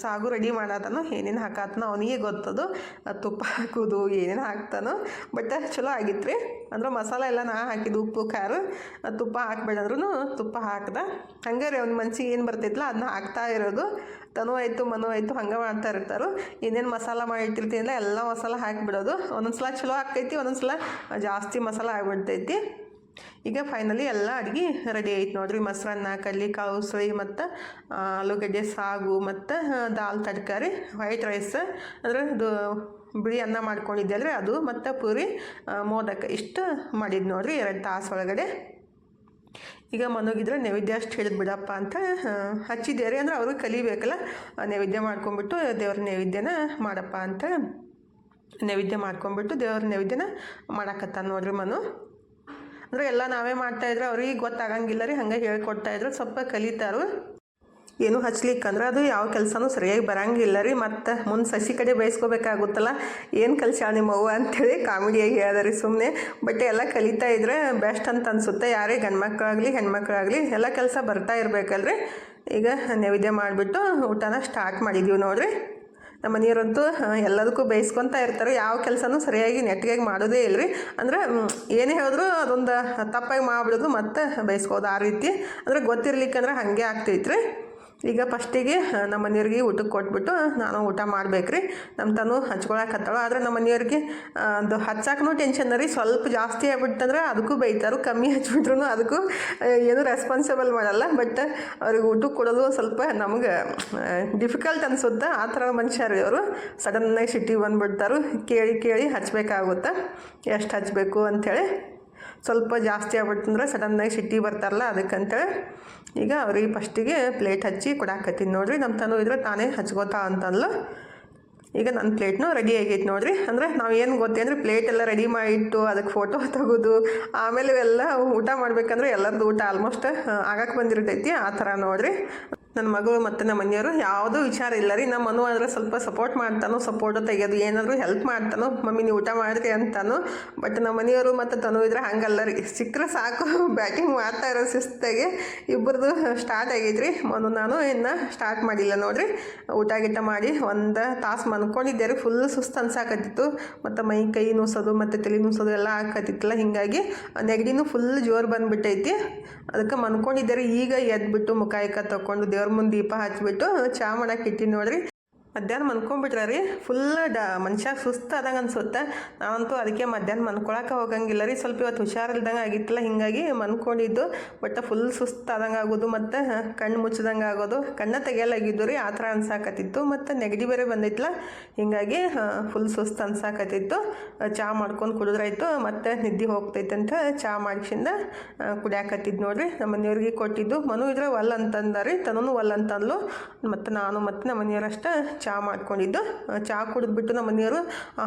ಸಾಗು ರೆಡಿ ಮಾಡತ್ತಾನು ಏನೇನು ಹಾಕತ್ತನೋ ಅವನಿಗೆ ಗೊತ್ತದು. ತುಪ್ಪ ಹಾಕೋದು ಏನೇನು ಹಾಕ್ತಾನೋ. ಬಟ್, ಚಲೋ ಆಗಿತ್ತು ರೀ ಅಂದ್ರೆ ಮಸಾಲ ಎಲ್ಲ ನಾ ಹಾಕಿದ್ದು, ಉಪ್ಪು, ಖಾರ. ತುಪ್ಪ ಹಾಕ್ಬೇಡಂದ್ರೂ ತುಪ್ಪ ಹಾಕ್ದೆ. ಹಂಗೆ ರೀ ಅವ್ನ ಮನ್ಸಿಗೆ ಏನು ಬರ್ತೈತಲ್ಲ ಅದನ್ನ ಹಾಕ್ತಾ ಇರೋದು. ತನು ಆಯಿತು, ಮನು ಆಯಿತು, ಹಂಗೆ ಮಾಡ್ತಾ ಇರ್ತಾರೆ. ಏನೇನು ಮಸಾಲ ಮಾಡಿಟ್ಟಿರ್ತೀನಲ್ಲ ಎಲ್ಲ ಮಸಾಲ ಹಾಕಿಬಿಡೋದು. ಒಂದೊಂದು ಸಲ ಚಲೋ ಆಗ್ತೈತಿ ಒಂದೊಂದು ಸಲ ಜಾಸ್ತಿ ಮಸಾಲ ಆಗಿಬಿಡ್ತೈತಿ. ಈಗ ಫೈನಲಿ ಎಲ್ಲ ಅಡುಗೆ ರೆಡಿ ಆಯ್ತು ನೋಡಿರಿ. ಮೊಸರನ್ನ ಕಲ್ಲಿ ಉಸಳಿ ಮತ್ತು ಆಲೂಗಡ್ಡೆ, ಸಾಗು ಮತ್ತು ದಾಲ್ ತರಕಾರಿ ವೈಟ್ ರೈಸ್ ಅಂದರೆ ಇದು ಬಿಳಿ ಅನ್ನ ಮಾಡ್ಕೊಂಡಿದ್ದೆ ಅಂದರೆ ಅದು ಮತ್ತು ಪೂರಿ ಮೋದಕ ಇಷ್ಟು ಮಾಡಿದ್ದು ನೋಡಿರಿ ಎರಡು ತಾಸು ಒಳಗಡೆ. ಈಗ ಮನೋಗಿದ್ರೆ ನೈವೇದ್ಯ ಅಷ್ಟು ಹೇಳಿದ್ ಬಿಡಪ್ಪ ಅಂತ ಹಚ್ಚಿದ್ದೆ ರೀ. ಅಂದ್ರೆ ಅವ್ರಿಗೆ ಕಲಿಬೇಕಲ್ಲ. ನೈವೇದ್ಯ ಮಾಡ್ಕೊಂಡ್ಬಿಟ್ಟು ದೇವ್ರ ನೈವೇದ್ಯನ ಮಾಡಪ್ಪ ಅಂತ ನೈವೇದ್ಯ ಮಾಡ್ಕೊಂಬಿಟ್ಟು ದೇವ್ರ ನೈವೇದ್ಯನ ಮಾಡಕತ್ತ ನೋಡ್ರಿ ಮನು. ಅಂದರೆ ಎಲ್ಲ ನಾವೇ ಮಾಡ್ತಾಯಿದ್ರೆ ಅವ್ರಿಗೆ ಗೊತ್ತಾಗಂಗಿಲ್ಲ ರೀ, ಹಂಗೆ ಹೇಳ್ಕೊಡ್ತಾಯಿದ್ರು ಸ್ವಲ್ಪ ಕಲಿತಾರು. ಏನು ಹಚ್ಲಿಕ್ಕಂದ್ರೆ ಅದು ಯಾವ ಕೆಲಸನೂ ಸರಿಯಾಗಿ ಬರಂಗಿಲ್ಲ ರೀ. ಮತ್ತು ಮುಂದೆ ಸಸಿ ಕಡೆ ಬೇಯಿಸ್ಕೋಬೇಕಾಗುತ್ತಲ್ಲ, ಏನು ಕಲ್ಸ್ಯಾಳ ನಿಮ್ಮ ಅವ್ವ ಅಂಥೇಳಿ ಕಾಮಿಡಿಯಾಗಿ ಹೇಳ್ದೆ ರೀ ಸುಮ್ಮನೆ ಬಟ್ ಎಲ್ಲ ಕಲಿತಾ ಇದ್ರೆ ಬೆಸ್ಟ್ ಅಂತ ಅನಿಸುತ್ತೆ. ಯಾರೇ ಗಂಡ್ಮಕ್ಳಾಗಲಿ, ಹೆಣ್ಮಕ್ಳಾಗಲಿ, ಎಲ್ಲ ಕೆಲಸ ಬರ್ತಾ ಇರಬೇಕಲ್ರಿ. ಈಗ ನೈವೇದ್ಯ ಮಾಡಿಬಿಟ್ಟು ಊಟನ ಸ್ಟಾರ್ಟ್ ಮಾಡಿದ್ದೀವಿ ನೋಡಿರಿ. ನಮ್ಮ ಮನೆಯವರಂತೂ ಎಲ್ಲದಕ್ಕೂ ಬೇಯಿಸ್ಕೊತಾ ಇರ್ತಾರೆ. ಯಾವ ಕೆಲಸನೂ ಸರಿಯಾಗಿ ನೆಟ್ಟಿಗೆ ಮಾಡೋದೇ ಇಲ್ಲ ಅಂದರೆ ಅಂದ್ರೆ ಏನೇ ಹೇಳಿದ್ರು ಅದೊಂದು ತಪ್ಪಾಗಿ ಮಾಡಿಬಿಡೋದು ಮತ್ತೆ ಬೇಯಿಸ್ಕೋದು ಆ ರೀತಿ ಅಂದ್ರೆ ಗೊತ್ತಿರ್ಲಿಕ್ಕಂದ್ರೆ ಹಾಗೆ ಆಗ್ತೈತೆ ರೀ ಈಗ ಫಸ್ಟಿಗೆ ನಮ್ಮ ಮನೆಯವ್ರಿಗೆ ಊಟಕ್ಕೆ ಕೊಟ್ಬಿಟ್ಟು, ನಾನು ಊಟ ಮಾಡ್ಬೇಕು ರೀ ನಮ್ಮ ತನು ಹಚ್ಕೊಳಕ್ಕೆ ಹತ್ತಾಳ. ಆದರೆ ನಮ್ಮ ಮನೆಯವ್ರಿಗೆ ಅದು ಹಚ್ಚಾಕೂ ಟೆನ್ಷನ್ ರೀ ಸ್ವಲ್ಪ ಜಾಸ್ತಿ ಆಗ್ಬಿಟ್ಟಂದ್ರೆ ಅದಕ್ಕೂ ಬೈತಾರು. ಕಮ್ಮಿ ಹಚ್ಬಿಟ್ರು ಅದಕ್ಕೂ ಏನು ರೆಸ್ಪಾನ್ಸಿಬಲ್ ಮಾಡಲ್ಲ. ಬಟ್ ಅವ್ರಿಗೆ ಊಟಕ್ಕೆ ಕೊಡೋದು ಸ್ವಲ್ಪ ನಮ್ಗೆ ಡಿಫಿಕಲ್ಟ್ ಅನ್ಸುತ್ತೆ. ಆ ಥರ ಮನುಷ್ಯರು ಅವರು ಸಡನ್ನಾಗಿ ಸಿಟ್ಟಿಗೆ ಬಂದುಬಿಡ್ತಾರೆ. ಕೇಳಿ ಕೇಳಿ ಹಚ್ಚಬೇಕಾಗುತ್ತೆ ಎಷ್ಟು ಹಚ್ಚಬೇಕು ಅಂಥೇಳಿ. ಸ್ವಲ್ಪ ಜಾಸ್ತಿ ಆಗ್ಬಿಟ್ಟಂದ್ರೆ ಸಡನ್ನಾಗಿ ಸಿಟ್ಟಿ ಬರ್ತಾರಲ್ಲ ಅದಕ್ಕಂತೇಳಿ ಈಗ ಅವ್ರಿಗೆ ಫಸ್ಟಿಗೆ ಪ್ಲೇಟ್ ಹಚ್ಚಿ ಕೊಡಾಕತ್ತೀನಿ ನೋಡಿರಿ. ನಮ್ಮ ತನು ಇದ್ರೆ ತಾನೇ ಹಚ್ಕೋತಾ ಅಂತಂದ್ಲು. ಈಗ ನನ್ನ ಪ್ಲೇಟ್ನೂ ರೆಡಿ ಆಗೈತೆ ನೋಡಿರಿ. ಅಂದ್ರೆ ನಾವು ಏನು ಗೊತ್ತೇ ಅಂದರೆ ಪ್ಲೇಟ್ ಎಲ್ಲ ರೆಡಿ ಮಾಡಿಟ್ಟು ಅದಕ್ಕೆ ಫೋಟೋ ತೆಗೆದು, ಆಮೇಲೆ ಎಲ್ಲ ಊಟ ಮಾಡಬೇಕಂದ್ರೆ ಎಲ್ಲರದ್ದು ಊಟ ಆಲ್ಮೋಸ್ಟ್ ಆಗಕ್ಕೆ ಬಂದಿರ್ತೈತಿ ಆ ಥರ ನೋಡ್ರಿ. ನನ್ನ ಮಗಳು ಮತ್ತು ನಮ್ಮ ಮನೆಯವರು ಯಾವುದೂ ವಿಚಾರ ಇಲ್ಲ ರೀ. ನಮ್ಮ ಮನು ಆದರೆ ಸ್ವಲ್ಪ ಸಪೋರ್ಟ್ ಮಾಡ್ತಾನೋ ಸಪೋರ್ಟು ತೆಗೆಯೋದು ಏನಾದರೂ ಹೆಲ್ಪ್ ಮಾಡ್ತಾನೋ, ಮಮ್ಮಿ, ನೀವು ಊಟ ಮಾಡಿರಿ ಅಂತಾನು. ಬಟ್ ನಮ್ಮ ಮನೆಯವರು ಮತ್ತು ತನು ಇದ್ರೆ ಹಂಗಲ್ಲ ರೀ. ಸಿಕ್ಕರೆ ಸಾಕು. ಬ್ಯಾಟಿಂಗ್ ಮಾಡ್ತಾ ಇರೋ ಶಿಸ್ತಾಗೆ ಇಬ್ಬರದು ಸ್ಟಾರ್ಟ್ ಆಗೈತ್ರಿ. ಮನು ನಾನು ಇನ್ನು ಸ್ಟಾರ್ಟ್ ಮಾಡಿಲ್ಲ ನೋಡಿರಿ. ಊಟ ಗೀಟ ಮಾಡಿ ಒಂದು ತಾಸು ಮನ್ಕೊಂಡಿದ್ದೆ ರೀ. ಫುಲ್ ಸುಸ್ತು ಅನ್ಸಾಕತ್ತಿತ್ತು. ಮತ್ತು ಮೈ ಕೈ ನುಸೋದು, ಮತ್ತು ತಲೆ ನುಸೋದು ಎಲ್ಲ ಹಾಕತ್ತಿತ್ತಲ್ಲ ಹೀಗಾಗಿ ನೆಗಡಿನೂ ಫುಲ್ ಜೋರು ಬಂದುಬಿಟ್ಟೈತಿ. ಅದಕ್ಕೆ ಮನ್ಕೊಂಡಿದ್ದೆ ರೀ. ಈಗ ಎದ್ಬಿಟ್ಟು ಮುಖಾಯಕ ತಗೊಂಡು ದೇವ್ರ ಮುಂದೆ ದೀಪ ಹಚ್ಬಿಟ್ಟು ಚಾ ಮಾಡಕ್ಕೆ ಇಟ್ಟಿನಿ ನೋಡ್ರಿ. ಮಧ್ಯಾಹ್ನ ಮನ್ಕೊಂಡ್ಬಿಟ್ರೆ ರೀ. ಫುಲ್ ಡ ಮನುಷ್ಯ ಸುಸ್ತು ಆದಂಗೆ ಅನ್ಸುತ್ತೆ. ನಾವಂತೂ ಅದಕ್ಕೆ ಮಧ್ಯಾಹ್ನ ಮನ್ಕೊಳಕ್ಕೆ ಹೋಗಂಗಿಲ್ಲ ರೀ. ಸ್ವಲ್ಪ ಇವತ್ತು ಹುಷಾರಿಲ್ದಂಗೆ ಆಗಿತ್ತಲ್ಲ, ಹೀಗಾಗಿ ಮನ್ಕೊಂಡಿದ್ದು. ಬಟ್ ಫುಲ್ ಸುಸ್ತು ಆದಂಗೆ ಆಗೋದು ಮತ್ತು ಕಣ್ಣು ಮುಚ್ಚಿದಂಗೆ ಆಗೋದು. ಕಣ್ಣ ತೆಗೆಯಲಾಗಿದ್ದು ರೀ, ಆ ಥರ ಅನ್ಸಾಕತ್ತಿತ್ತು. ಮತ್ತು ನೆಗಡಿ ಬೇರೆ ಬಂದಿತ್ತಲ್ಲ ಹೀಗಾಗಿ ಫುಲ್ ಸುಸ್ತು ಅನ್ಸಾಕತ್ತಿತ್ತು. ಚಹಾ ಮಾಡ್ಕೊಂಡು ಕುಡಿದ್ರಾಯ್ತು. ಮತ್ತು ನಿದ್ದೆ ಹೋಗ್ತೈತೆ ಅಂತ ಚಹಾ ಮಾಡಿಸಿಂದ ಕುಡಿಯಾಕತ್ತಿದ್ದು ನೋಡ್ರಿ. ನಮ್ಮ ಮನೆಯವ್ರಿಗೆ ಕೊಟ್ಟಿದ್ದು. ಮನು ಇದ್ರೆ ಒಲ್ಲ ಅಂತಂದ ರೀ. ತನೂ ಒಲ್ಲ ಅಂತಂದ್ಲು. ಮತ್ತು ನಾನು ಮತ್ತು ನಮ್ಮ ಮನೆಯವ್ರಷ್ಟೇ ಚಾ ಮಾಡ್ಕೊಂಡಿದ್ದು. ಚಾ ಕುಡಿದ್ಬಿಟ್ಟು ನಮ್ಮ ಮನೆಯವರು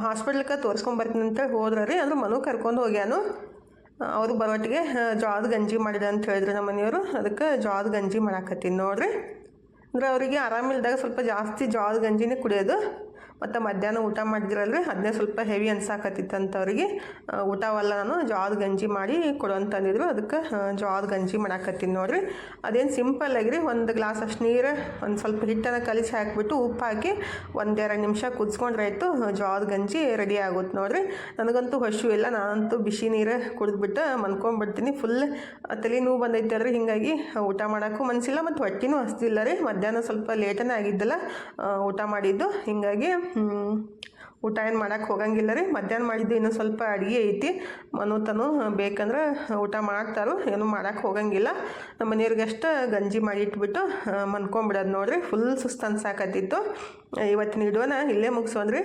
ಹಾಸ್ಪಿಟ್ಲ್ಗೆ ತೋರಿಸ್ಕೊಂಬರ್ತೀನಿ ಅಂತೇಳಿ ಹೋದ್ರೆ ರೀ. ಅಂದ್ರೆ ಮನು ಕರ್ಕೊಂಡು ಹೋಗ್ಯಾನು. ಅವ್ರಿಗೆ ಬರೋಟ್ಟಿಗೆ ಜ್ವಾದ ಗಂಜಿ ಮಾಡಿದೆ ಅಂತ ಹೇಳಿದ್ರು ನಮ್ಮ ಮನೆಯವರು. ಅದಕ್ಕೆ ಜ್ವಾದ ಗಂಜಿ ಮಾಡಾಕತ್ತೀನಿ ನೋಡ್ರಿ. ಅಂದ್ರೆ ಅವರಿಗೆ ಆರಾಮಿಲ್ದಾಗ ಸ್ವಲ್ಪ ಜಾಸ್ತಿ ಜ್ವಾದ ಗಂಜಿನೇ ಕುಡಿಯೋದು. ಮತ್ತು ಮಧ್ಯಾಹ್ನ ಊಟ ಮಾಡಿದ್ರಲ್ರಿ ಅದನ್ನೇ ಸ್ವಲ್ಪ ಹೆವಿ ಅನ್ಸಾಕತ್ತಿತ್ತು ಅವ್ರಿಗೆ ಊಟವೆಲ್ಲ ನಾನು, ಜ್ವಾದ ಗಂಜಿ ಮಾಡಿ ಕೊಡುವಂತಂದಿದ್ರು ಅದಕ್ಕೆ ಜ್ವಾದ ಗಂಜಿ ಮಾಡಾಕತ್ತೀನಿ ನೋಡಿರಿ. ಅದೇನು ಸಿಂಪಲ್ ಆಗಿರಿ, ಒಂದು ಗ್ಲಾಸ್ ಅಷ್ಟು ನೀರು, ಒಂದು ಸ್ವಲ್ಪ ಹಿಟ್ಟನ್ನು ಕಲಿಸಿ ಹಾಕಿಬಿಟ್ಟು ಉಪ್ಪು ಹಾಕಿ ಒಂದೆರಡು ನಿಮಿಷ ಕುದಿಸ್ಕೊಂಡ್ರೆ ಆಯಿತು, ಜ್ವಾದ ಗಂಜಿ ರೆಡಿ ಆಗುತ್ತೆ ನೋಡಿರಿ. ನನಗಂತೂ ಹಶು ಇಲ್ಲ, ನಾನಂತೂ ಬಿಸಿ ನೀರು ಕುಡಿದ್ಬಿಟ್ಟು ಮನ್ಕೊಂಡ್ಬಿಡ್ತೀನಿ ಫುಲ್ ತಲೆ ನೋವು ಬಂದೈತೆ ಅಲ್ರಿ, ಹೀಗಾಗಿ ಊಟ ಮಾಡೋಕ್ಕೂ ಮನಸ್ಸಿಲ್ಲ ಮತ್ತು ಹೊಟ್ಟೆನೂ ಹಸ್ತಿಲ್ಲ ರೀ. ಮಧ್ಯಾಹ್ನ ಸ್ವಲ್ಪ ಲೇಟನೇ ಆಗಿದ್ದಲ್ಲ ಊಟ ಮಾಡಿದ್ದು. ಹೀಗಾಗಿ ಊಟ ಏನು ಮಾಡೋಕ್ಕೆ ಹೋಗಂಗಿಲ್ಲ ರೀ. ಮಧ್ಯಾಹ್ನ ಮಾಡಿದ್ದು ಇನ್ನೂ ಸ್ವಲ್ಪ ಅಡುಗೆ ಐತಿ. ಮನು ಬೇಕಂದ್ರೆ ಊಟ ಮಾಡ್ತಾರೋ. ಏನು ಮಾಡೋಕ್ಕೆ ಹೋಗಂಗಿಲ್ಲ. ನಮ್ಮ ಮನೆಯವ್ರಿಗಷ್ಟು ಗಂಜಿ ಮಾಡಿ ಇಟ್ಬಿಟ್ಟು ಮನ್ಕೊಂಬಿಡೋದು ನೋಡಿರಿ. ಫುಲ್ ಸುಸ್ತು ಅನ್ಸಾಕತ್ತಿತ್ತು ಇವತ್ತಿನ ವಿಡಿಯೋನ ಇಲ್ಲೇ ಮುಗಿಸೋದ್ರಿ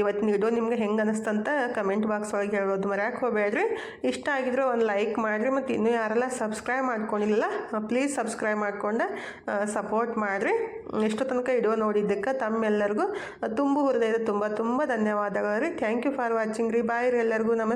ಇವತ್ತಿನ ವಿಡಿಯೋ ನಿಮ್ಗೆ ಹೆಂಗೆ ಅನಿಸ್ತಂತ ಕಮೆಂಟ್ ಬಾಕ್ಸ್ ಒಳಗೆ ಹೇಳೋದು ಮರ್ಯಾಕೆ ಹೋಗಬೇಡ್ರಿ. ಇಷ್ಟ ಆಗಿದ್ರೆ ಒಂದು ಲೈಕ್ ಮಾಡಿರಿ ಮತ್ತು ಇನ್ನೂ ಯಾರೆಲ್ಲ ಸಬ್ಸ್ಕ್ರೈಬ್ ಮಾಡ್ಕೊಂಡಿಲ್ಲ ಪ್ಲೀಸ್ ಸಬ್ಸ್ಕ್ರೈಬ್ ಮಾಡಿಕೊಂಡು ಸಪೋರ್ಟ್ ಮಾಡಿರಿ. ಎಷ್ಟು ತನಕ ವಿಡಿಯೋ ನೋಡಿದ್ದಕ್ಕೆ ತಮ್ಮೆಲ್ಲರಿಗೂ ತುಂಬ ಹೃದಯದ ತುಂಬ ತುಂಬ ಧನ್ಯವಾದಗಳು ರೀ. ಥ್ಯಾಂಕ್ ಯು ಫಾರ್ ವಾಚಿಂಗ್ ರೀ. ಬಾಯ್ ರೀ ಎಲ್ಲರಿಗೂ. ನಮಸ್ತೆ